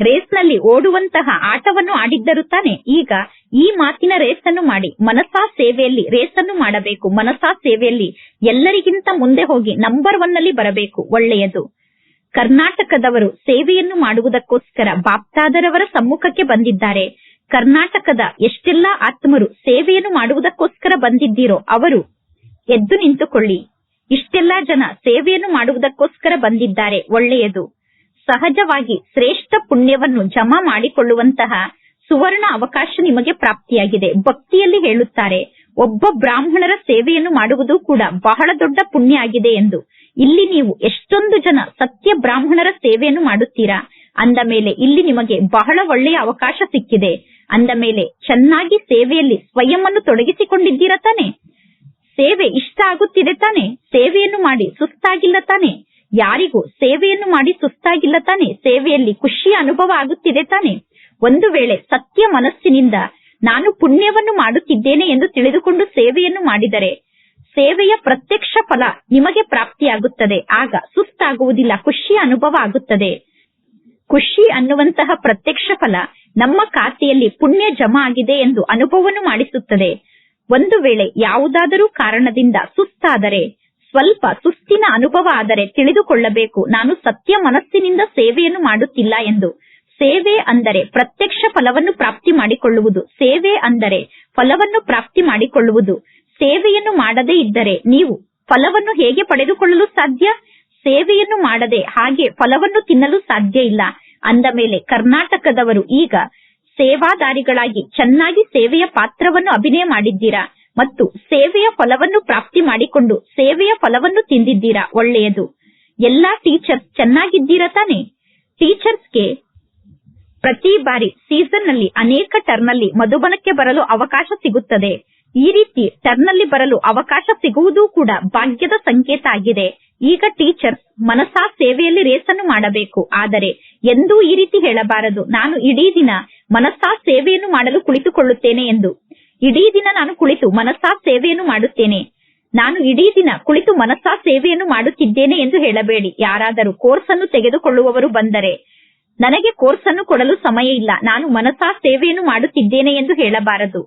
ರೇಸ್ನಲ್ಲಿ ಓಡುವಂತಹ ಆಟವನ್ನು ಆಡಿದ್ದರು ತಾನೆ ಈಗ ಈ ಮಾತಿನ ರೇಸನ್ನು ಮಾಡಿ ಮನಸಾ ಸೇವೆಯಲ್ಲಿ ರೇಸನ್ನು ಮಾಡಬೇಕು ಮನಸಾ ಸೇವೆಯಲ್ಲಿ ಎಲ್ಲರಿಗಿಂತ ಮುಂದೆ ಹೋಗಿ ನಂಬರ್ ಒನ್ನಲ್ಲಿ ಬರಬೇಕು, ಒಳ್ಳೆಯದು. ಕರ್ನಾಟಕದವರು ಸೇವೆಯನ್ನು ಮಾಡುವುದಕ್ಕೋಸ್ಕರ ಬಾಪ್ತಾದರವರ ಸಮ್ಮುಖಕ್ಕೆ ಬಂದಿದ್ದಾರೆ. ಕರ್ನಾಟಕದ ಎಷ್ಟೆಲ್ಲಾ ಆತ್ಮರು ಸೇವೆಯನ್ನು ಮಾಡುವುದಕ್ಕೋಸ್ಕರ ಬಂದಿದ್ದೀರೋ ಅವರು ಎದ್ದು ನಿಂತುಕೊಳ್ಳಿ. ಇಷ್ಟೆಲ್ಲಾ ಜನ ಸೇವೆಯನ್ನು ಮಾಡುವುದಕ್ಕೋಸ್ಕರ ಬಂದಿದ್ದಾರೆ, ಒಳ್ಳೆಯದು. ಸಹಜವಾಗಿ ಶ್ರೇಷ್ಠ ಪುಣ್ಯವನ್ನು ಜಮಾ ಮಾಡಿಕೊಳ್ಳುವಂತಹ ಸುವರ್ಣ ಅವಕಾಶ ನಿಮಗೆ ಪ್ರಾಪ್ತಿಯಾಗಿದೆ. ಭಕ್ತಿಯಲ್ಲಿ ಹೇಳುತ್ತಾರೆ, ಒಬ್ಬ ಬ್ರಾಹ್ಮಣರ ಸೇವೆಯನ್ನು ಮಾಡುವುದು ಕೂಡ ಬಹಳ ದೊಡ್ಡ ಪುಣ್ಯ ಆಗಿದೆ ಎಂದು. ಇಲ್ಲಿ ನೀವು ಎಷ್ಟೊಂದು ಜನ ಸತ್ಯ ಬ್ರಾಹ್ಮಣರ ಸೇವೆಯನ್ನು ಮಾಡುತ್ತೀರಾ? ಅಂದ ಮೇಲೆ ಇಲ್ಲಿ ನಿಮಗೆ ಬಹಳ ಒಳ್ಳೆಯ ಅವಕಾಶ ಸಿಕ್ಕಿದೆ. ಅಂದ ಮೇಲೆ ಚೆನ್ನಾಗಿ ಸೇವೆಯಲ್ಲಿ ಸ್ವಯಂ ಅನ್ನು ತೊಡಗಿಸಿಕೊಂಡಿದ್ದೀರಾ ತಾನೆ? ಸೇವೆ ಇಷ್ಟ ಆಗುತ್ತಿದೆ ತಾನೆ? ಸೇವೆಯನ್ನು ಮಾಡಿ ಸುಸ್ತಾಗಿಲ್ಲ ತಾನೆ? ಯಾರಿಗೂ ಸೇವೆಯನ್ನು ಮಾಡಿ ಸುಸ್ತಾಗಿಲ್ಲ ತಾನೆ, ಸೇವೆಯಲ್ಲಿ ಖುಷಿಯ ಅನುಭವ ಆಗುತ್ತಿದೆ ತಾನೆ. ಒಂದು ವೇಳೆ ಸತ್ಯ ಮನಸ್ಸಿನಿಂದ ನಾನು ಪುಣ್ಯವನ್ನು ಮಾಡುತ್ತಿದ್ದೇನೆ ಎಂದು ತಿಳಿದುಕೊಂಡು ಸೇವೆಯನ್ನು ಮಾಡಿದರೆ, ಸೇವೆಯ ಪ್ರತ್ಯಕ್ಷ ಫಲ ನಿಮಗೆ ಪ್ರಾಪ್ತಿಯಾಗುತ್ತದೆ. ಆಗ ಸುಸ್ತಾಗುವುದಿಲ್ಲ ಖುಷಿಯ ಅನುಭವ ಆಗುತ್ತದೆ. ಖುಷಿ ಅನ್ನುವಂತಹ ಪ್ರತ್ಯಕ್ಷ ಫಲ ನಮ್ಮ ಖಾತೆಯಲ್ಲಿ ಪುಣ್ಯ ಜಮಾ ಆಗಿದೆ ಎಂದು ಅನುಭವವನ್ನು ಮಾಡಿಸುತ್ತದೆ. ಒಂದು ವೇಳೆ ಯಾವುದಾದರೂ ಕಾರಣದಿಂದ ಸುಸ್ತಾದರೆ ಸ್ವಲ್ಪ ಸುಸ್ತಿನ ಅನುಭವ ಆದರೆ ತಿಳಿದುಕೊಳ್ಳಬೇಕು. ನಾನು ಸತ್ಯ ಮನಸ್ಸಿನಿಂದ ಸೇವೆಯನ್ನು ಮಾಡುತ್ತಿಲ್ಲ ಎಂದು. ಸೇವೆ ಅಂದರೆ ಪ್ರತ್ಯಕ್ಷ ಫಲವನ್ನು ಪ್ರಾಪ್ತಿ ಮಾಡಿಕೊಳ್ಳುವುದು. ಸೇವೆ ಅಂದರೆ ಫಲವನ್ನು ಪ್ರಾಪ್ತಿ ಮಾಡಿಕೊಳ್ಳುವುದು. ಸೇವೆಯನ್ನು ಮಾಡದೇ ಇದ್ದರೆ ನೀವು ಫಲವನ್ನು ಹೇಗೆ ಪಡೆದುಕೊಳ್ಳಲು ಸಾಧ್ಯ? ಸೇವೆಯನ್ನು ಮಾಡದೆ ಹಾಗೆ ಫಲವನ್ನು ತಿನ್ನಲು ಸಾಧ್ಯ ಇಲ್ಲ. ಅಂದ ಮೇಲೆ ಕರ್ನಾಟಕದವರು ಈಗ ಸೇವಾದಾರಿಗಳಾಗಿ ಚೆನ್ನಾಗಿ ಸೇವೆಯ ಪಾತ್ರವನ್ನು ಅಭಿನಯ ಮಾಡಿದ್ದೀರಾ? ಮತ್ತು ಸೇವೆಯ ಫಲವನ್ನು ಪ್ರಾಪ್ತಿ ಮಾಡಿಕೊಂಡು ಸೇವೆಯ ಫಲವನ್ನು ತಿಂದಿದ್ದೀರಾ? ಒಳ್ಳೆಯದು. ಎಲ್ಲಾ ಟೀಚರ್ಸ್ ಚೆನ್ನಾಗಿದ್ದೀರಾ ತಾನೆ? ಟೀಚರ್ಸ್ಗೆ ಪ್ರತಿ ಬಾರಿ ಸೀಸನ್ನಲ್ಲಿ ಅನೇಕ ಟರ್ನ್ನಲ್ಲಿ ಮಧುಬನಕ್ಕೆ ಬರಲು ಅವಕಾಶ ಸಿಗುತ್ತದೆ. ಈ ರೀತಿ ಟರ್ನ್ನಲ್ಲಿ ಬರಲು ಅವಕಾಶ ಸಿಗುವುದು ಕೂಡ ಭಾಗ್ಯದ ಸಂಕೇತ ಆಗಿದೆ. ಈಗ ಟೀಚರ್ಸ್ ಮನಸಾ ಸೇವೆಯಲ್ಲಿ ರೇಸನ್ನು ಮಾಡಬೇಕು. ಆದರೆ ಎಂದೂ ಈ ರೀತಿ ಹೇಳಬಾರದು. ನಾನು ಇಡೀ ದಿನ ಮನಸಾ ಸೇವೆಯನ್ನು ಮಾಡಲು ಕುಳಿತುಕೊಳ್ಳುತ್ತೇನೆ ಎಂದು. ಇಡೀ ದಿನ ನಾನು ಕುಳಿತು ಮನಸ್ಸಾ ಸೇವೆಯನ್ನು ಮಾಡುತ್ತೇನೆ. ನಾನು ಇಡೀ ದಿನ ಕುಳಿತು ಮನಸ್ಸಾ ಸೇವೆಯನ್ನು ಮಾಡುತ್ತಿದ್ದೇನೆ ಎಂದು ಹೇಳಬೇಡಿ. ಯಾರಾದರೂ ಕೋರ್ಸ್ ಅನ್ನು ತೆಗೆದುಕೊಳ್ಳುವವರು ಬಂದರೆ ನನಗೆ ಕೋರ್ಸ್ ಅನ್ನು ಕೊಡಲು ಸಮಯ ಇಲ್ಲ. ನಾನು ಮನಸ್ಸಾ ಸೇವೆಯನ್ನು ಮಾಡುತ್ತಿದ್ದೇನೆ ಎಂದು ಹೇಳಬಾರದು.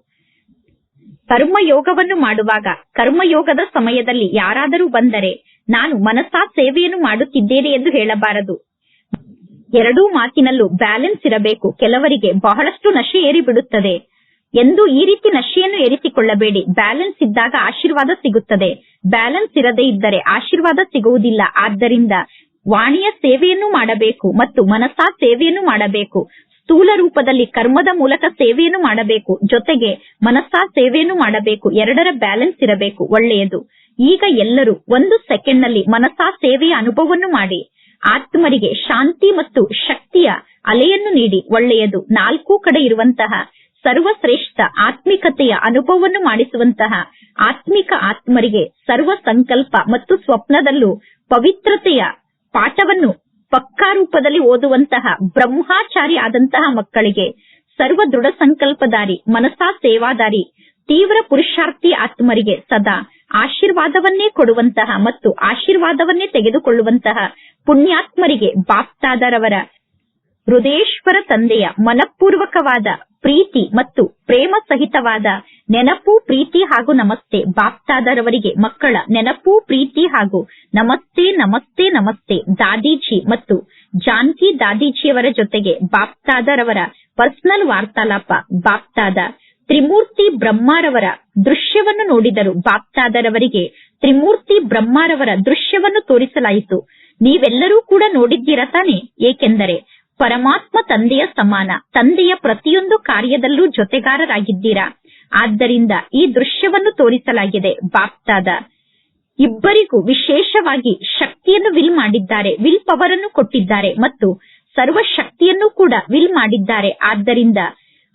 ಕರ್ಮಯೋಗವನ್ನು ಮಾಡುವಾಗ, ಕರ್ಮಯೋಗದ ಸಮಯದಲ್ಲಿ ಯಾರಾದರೂ ಬಂದರೆ ನಾನು ಮನಸ್ಸಾ ಸೇವೆಯನ್ನು ಮಾಡುತ್ತಿದ್ದೇನೆ ಎಂದು ಹೇಳಬಾರದು. ಎರಡೂ ಮಾತಿನಲ್ಲೂ ಬ್ಯಾಲೆನ್ಸ್ ಇರಬೇಕು. ಕೆಲವರಿಗೆ ಬಹಳಷ್ಟು ನಶೆ ಏರಿ ಬಿಡುತ್ತದೆ ಎಂದು ಈ ರೀತಿ ನಶೆಯನ್ನು ಏರಿಸಿಕೊಳ್ಳಬೇಡಿ ಬ್ಯಾಲೆನ್ಸ್ ಇದ್ದಾಗ ಆಶೀರ್ವಾದ ಸಿಗುತ್ತದೆ. ಬ್ಯಾಲೆನ್ಸ್ ಇರದೇ ಇದ್ದರೆ ಆಶೀರ್ವಾದ ಸಿಗುವುದಿಲ್ಲ. ಆದ್ದರಿಂದ ವಾಣಿಯ ಸೇವೆಯನ್ನು ಮಾಡಬೇಕು ಮತ್ತು ಮನಸಾ ಸೇವೆಯನ್ನು ಮಾಡಬೇಕು. ಸ್ಥೂಲ ರೂಪದಲ್ಲಿ ಕರ್ಮದ ಮೂಲಕ ಸೇವೆಯನ್ನು ಮಾಡಬೇಕು. ಜೊತೆಗೆ ಮನಸ್ಸಾ ಸೇವೆಯನ್ನು ಮಾಡಬೇಕು. ಎರಡರ ಬ್ಯಾಲೆನ್ಸ್ ಇರಬೇಕು. ಒಳ್ಳೆಯದು. ಈಗ ಎಲ್ಲರೂ ಒಂದು ಸೆಕೆಂಡ್ನಲ್ಲಿ ಮನಸ್ಸಾ ಸೇವೆಯ ಅನುಭವವನ್ನು ಮಾಡಿ. ಆತ್ಮರಿಗೆ ಶಾಂತಿ ಮತ್ತು ಶಕ್ತಿಯ ಅಲೆಯನ್ನು ನೀಡಿ. ಒಳ್ಳೆಯದು. ನಾಲ್ಕು ಕಡೆ ಇರುವಂತಹ ಸರ್ವಶ್ರೇಷ್ಠ ಆತ್ಮಿಕತೆಯ ಅನುಭವವನ್ನು ಮಾಡಿಸುವಂತಹ ಆತ್ಮಿಕ ಆತ್ಮರಿಗೆ ಸರ್ವ ಸಂಕಲ್ಪ ಮತ್ತು ಸ್ವಪ್ನದಲ್ಲೂ ಪವಿತ್ರತೆಯ ಪಾಠವನ್ನು ಪಕ್ಕಾ ರೂಪದಲ್ಲಿ ಓದುವಂತಹ ಬ್ರಹ್ಮಾಚಾರಿ ಆದಂತಹ ಮಕ್ಕಳಿಗೆ ಸರ್ವ ದೃಢ ಸಂಕಲ್ಪದಾರಿ ಮನಸಾ ಸೇವಾದಾರಿ, ತೀವ್ರ ಪುರುಷಾರ್ಥಿ ಆತ್ಮರಿಗೆ ಸದಾ ಆಶೀರ್ವಾದವನ್ನೇ ಕೊಡುವಂತಹ ಮತ್ತು ಆಶೀರ್ವಾದವನ್ನೇ ತೆಗೆದುಕೊಳ್ಳುವಂತಹ ಪುಣ್ಯಾತ್ಮರಿಗೆ ಬಾಪ್ತಾದರವರ ಹೃದಯೇಶ್ವರ ತಂದೆಯ ಮನಪೂರ್ವಕವಾದ ಪ್ರೀತಿ ಮತ್ತು ಪ್ರೇಮ ಸಹಿತವಾದ ನೆನಪು, ಪ್ರೀತಿ ಹಾಗೂ ನಮಸ್ತೆ. ಬಾಪ್ತಾದರವರಿಗೆ ಮಕ್ಕಳ ನೆನಪು, ಪ್ರೀತಿ ಹಾಗೂ ನಮಸ್ತೆ ನಮಸ್ತೆ ನಮಸ್ತೆ. ದಾದೀಜಿ ಮತ್ತು ಜಾನ್ಕಿ ದಾದೀಜಿಯವರ ಜೊತೆಗೆ ಬಾಪ್ತಾದರವರ ಪರ್ಸನಲ್ ವಾರ್ತಾಲಾಪ. ಬಾಪ್ತಾದ ತ್ರಿಮೂರ್ತಿ ಬ್ರಹ್ಮಾರವರ ದೃಶ್ಯವನ್ನು ನೋಡಿದರು. ಬಾಪ್ತಾದರವರಿಗೆ ತ್ರಿಮೂರ್ತಿ ಬ್ರಹ್ಮಾರವರ ದೃಶ್ಯವನ್ನು ತೋರಿಸಲಾಯಿತು. ನೀವೆಲ್ಲರೂ ಕೂಡ ನೋಡಿದ್ದೀರಾ ತಾನೆ? ಏಕೆಂದರೆ ಪರಮಾತ್ಮ ತಂದೆಯ ಸಮಾನ. ತಂದೆಯ ಪ್ರತಿಯೊಂದು ಕಾರ್ಯದಲ್ಲೂ ಜೊತೆಗಾರರಾಗಿದ್ದೀರಾ? ಆದ್ದರಿಂದ ಈ ದೃಶ್ಯವನ್ನು ತೋರಿಸಲಾಗಿದೆ. ಬಾಪ್ತಾದ. ಇಬ್ಬರಿಗೂ ವಿಶೇಷವಾಗಿ ಶಕ್ತಿಯನ್ನು ವಿಲ್ ಮಾಡಿದ್ದಾರೆ. ವಿಲ್ ಪವರ್ ಅನ್ನು ಕೊಟ್ಟಿದ್ದಾರೆ ಮತ್ತು ಸರ್ವ ಶಕ್ತಿಯನ್ನು ಕೂಡ ವಿಲ್ ಮಾಡಿದ್ದಾರೆ. ಆದ್ದರಿಂದ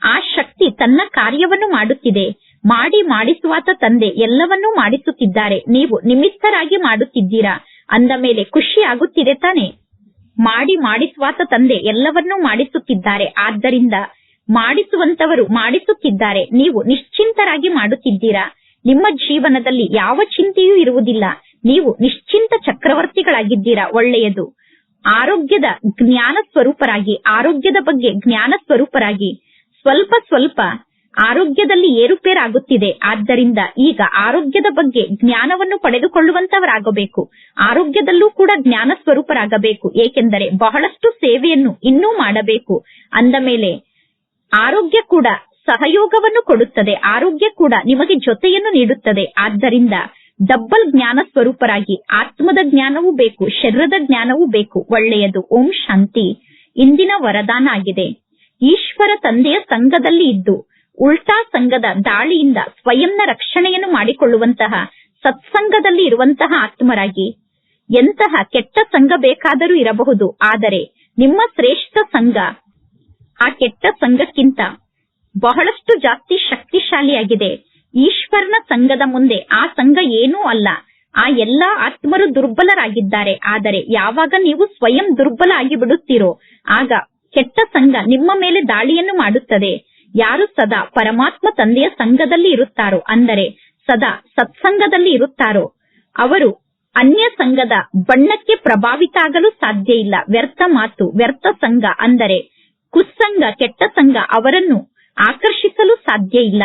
ಆ ಶಕ್ತಿ ತನ್ನ ಕಾರ್ಯವನ್ನು ಮಾಡುತ್ತಿದೆ. ಮಾಡಿ ಮಾಡಿಸುವಾತ ತಂದೆ ಎಲ್ಲವನ್ನೂ ಮಾಡಿಸುತ್ತಿದ್ದಾರೆ. ನೀವು ನಿಮಿತ್ತರಾಗಿ ಮಾಡುತ್ತಿದ್ದೀರಾ? ಅಂದ ಮೇಲೆ ಖುಷಿ ಆಗುತ್ತಿದೆ ತಾನೆ? ಮಾಡಿ ಮಾಡಿಸುವಾತ ತಂದೆ ಎಲ್ಲವನ್ನೂ ಮಾಡಿಸುತ್ತಿದ್ದಾರೆ. ಆದ್ದರಿಂದ ಮಾಡಿಸುವಂತವರು ಮಾಡಿಸುತ್ತಿದ್ದಾರೆ. ನೀವು ನಿಶ್ಚಿಂತರಾಗಿ ಮಾಡುತ್ತಿದ್ದೀರಾ? ನಿಮ್ಮ ಜೀವನದಲ್ಲಿ ಯಾವ ಚಿಂತೆಯೂ ಇರುವುದಿಲ್ಲ. ನೀವು ನಿಶ್ಚಿಂತ ಚಕ್ರವರ್ತಿಗಳಾಗಿದ್ದೀರಾ? ಒಳ್ಳೆಯದು. ಆರೋಗ್ಯದ ಜ್ಞಾನ ಸ್ವರೂಪರಾಗಿ, ಆರೋಗ್ಯದ ಬಗ್ಗೆ ಜ್ಞಾನ ಸ್ವರೂಪರಾಗಿ, ಸ್ವಲ್ಪ ಸ್ವಲ್ಪ ಆರೋಗ್ಯದಲ್ಲಿ ಏರುಪೇರಾಗುತ್ತಿದೆ. ಆದ್ದರಿಂದ ಈಗ ಆರೋಗ್ಯದ ಬಗ್ಗೆ ಜ್ಞಾನವನ್ನು ಪಡೆದುಕೊಳ್ಳುವಂತವರಾಗಬೇಕು. ಆರೋಗ್ಯದಲ್ಲೂ ಕೂಡ ಜ್ಞಾನ ಸ್ವರೂಪರಾಗಬೇಕು. ಏಕೆಂದರೆ ಬಹಳಷ್ಟು ಸೇವೆಯನ್ನು ಇನ್ನೂ ಮಾಡಬೇಕು. ಅಂದ ಮೇಲೆ, ಆರೋಗ್ಯ ಕೂಡ ಸಹಯೋಗವನ್ನು ಕೊಡುತ್ತದೆ. ಆರೋಗ್ಯ ಕೂಡ ನಿಮಗೆ ಜೊತೆಯನ್ನು ನೀಡುತ್ತದೆ. ಆದ್ದರಿಂದ ಡಬ್ಬಲ್ ಜ್ಞಾನ ಸ್ವರೂಪರಾಗಿ ಆತ್ಮದ ಜ್ಞಾನವೂ ಬೇಕು, ಶರೀರದ ಜ್ಞಾನವೂ ಬೇಕು. ಒಳ್ಳೆಯದು. ಓಂ ಶಾಂತಿ. ಇಂದಿನ ವರದಾನ ಆಗಿದೆ. ಈಶ್ವರ ತಂದೆಯ ಸಂಘದಲ್ಲಿ ಇದ್ದು ಉಲ್ಟಾ ಸಂಘದ ದಾಳಿಯಿಂದ ಸ್ವಯಂನ ರಕ್ಷಣೆಯನ್ನು ಮಾಡಿಕೊಳ್ಳುವಂತಹ ಸತ್ಸಂಗದಲ್ಲಿ ಇರುವಂತಹ ಆತ್ಮರಾಗಿ. ಎಂತಹ ಕೆಟ್ಟ ಸಂಘ ಬೇಕಾದರೂ ಇರಬಹುದು, ಆದರೆ ನಿಮ್ಮ ಶ್ರೇಷ್ಠ ಸಂಘ ಆ ಕೆಟ್ಟ ಸಂಘಕ್ಕಿಂತ ಬಹಳಷ್ಟು ಜಾಸ್ತಿ ಶಕ್ತಿಶಾಲಿಯಾಗಿದೆ. ಈಶ್ವರನ ಸಂಘದ ಮುಂದೆ ಆ ಸಂಘ ಏನೂ ಅಲ್ಲ. ಆ ಎಲ್ಲಾ ಆತ್ಮರು ದುರ್ಬಲರಾಗಿದ್ದಾರೆ. ಆದರೆ ಯಾವಾಗ ನೀವು ಸ್ವಯಂ ದುರ್ಬಲ ಆಗಿ ಬಿಡುತ್ತೀರೋ ಆಗ ಕೆಟ್ಟ ಸಂಘ ನಿಮ್ಮ ಮೇಲೆ ದಾಳಿಯನ್ನು ಮಾಡುತ್ತದೆ. ಯಾರು ಸದಾ ಪರಮಾತ್ಮ ತಂದೆಯ ಸಂಘದಲ್ಲಿ ಇರುತ್ತಾರೋ, ಅಂದರೆ ಸದಾ ಸತ್ಸಂಗದಲ್ಲಿ ಇರುತ್ತಾರೋ, ಅವರು ಅನ್ಯ ಸಂಘದ ಬಣ್ಣಕ್ಕೆ ಪ್ರಭಾವಿತ ಆಗಲು ಸಾಧ್ಯ ಇಲ್ಲ. ವ್ಯರ್ಥ ಮಾತು, ವ್ಯರ್ಥ ಸಂಘ, ಅಂದರೆ ಕುಸ್ಸಂಗ ಕೆಟ್ಟ ಸಂಘ, ಅವರನ್ನು ಆಕರ್ಷಿಸಲು ಸಾಧ್ಯ ಇಲ್ಲ.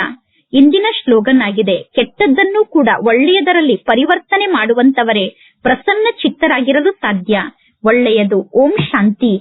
ಇಂದಿನ ಶ್ಲೋಗನ್ ಆಗಿದೆ, ಕೆಟ್ಟದ್ದನ್ನು ಕೂಡ ಒಳ್ಳೆಯದರಲ್ಲಿ ಪರಿವರ್ತನೆ ಮಾಡುವಂತವರೇ ಪ್ರಸನ್ನ ಚಿತ್ತರಾಗಿರಲು ಸಾಧ್ಯ. ಒಳ್ಳೆಯದು, ಓಂ ಶಾಂತಿ.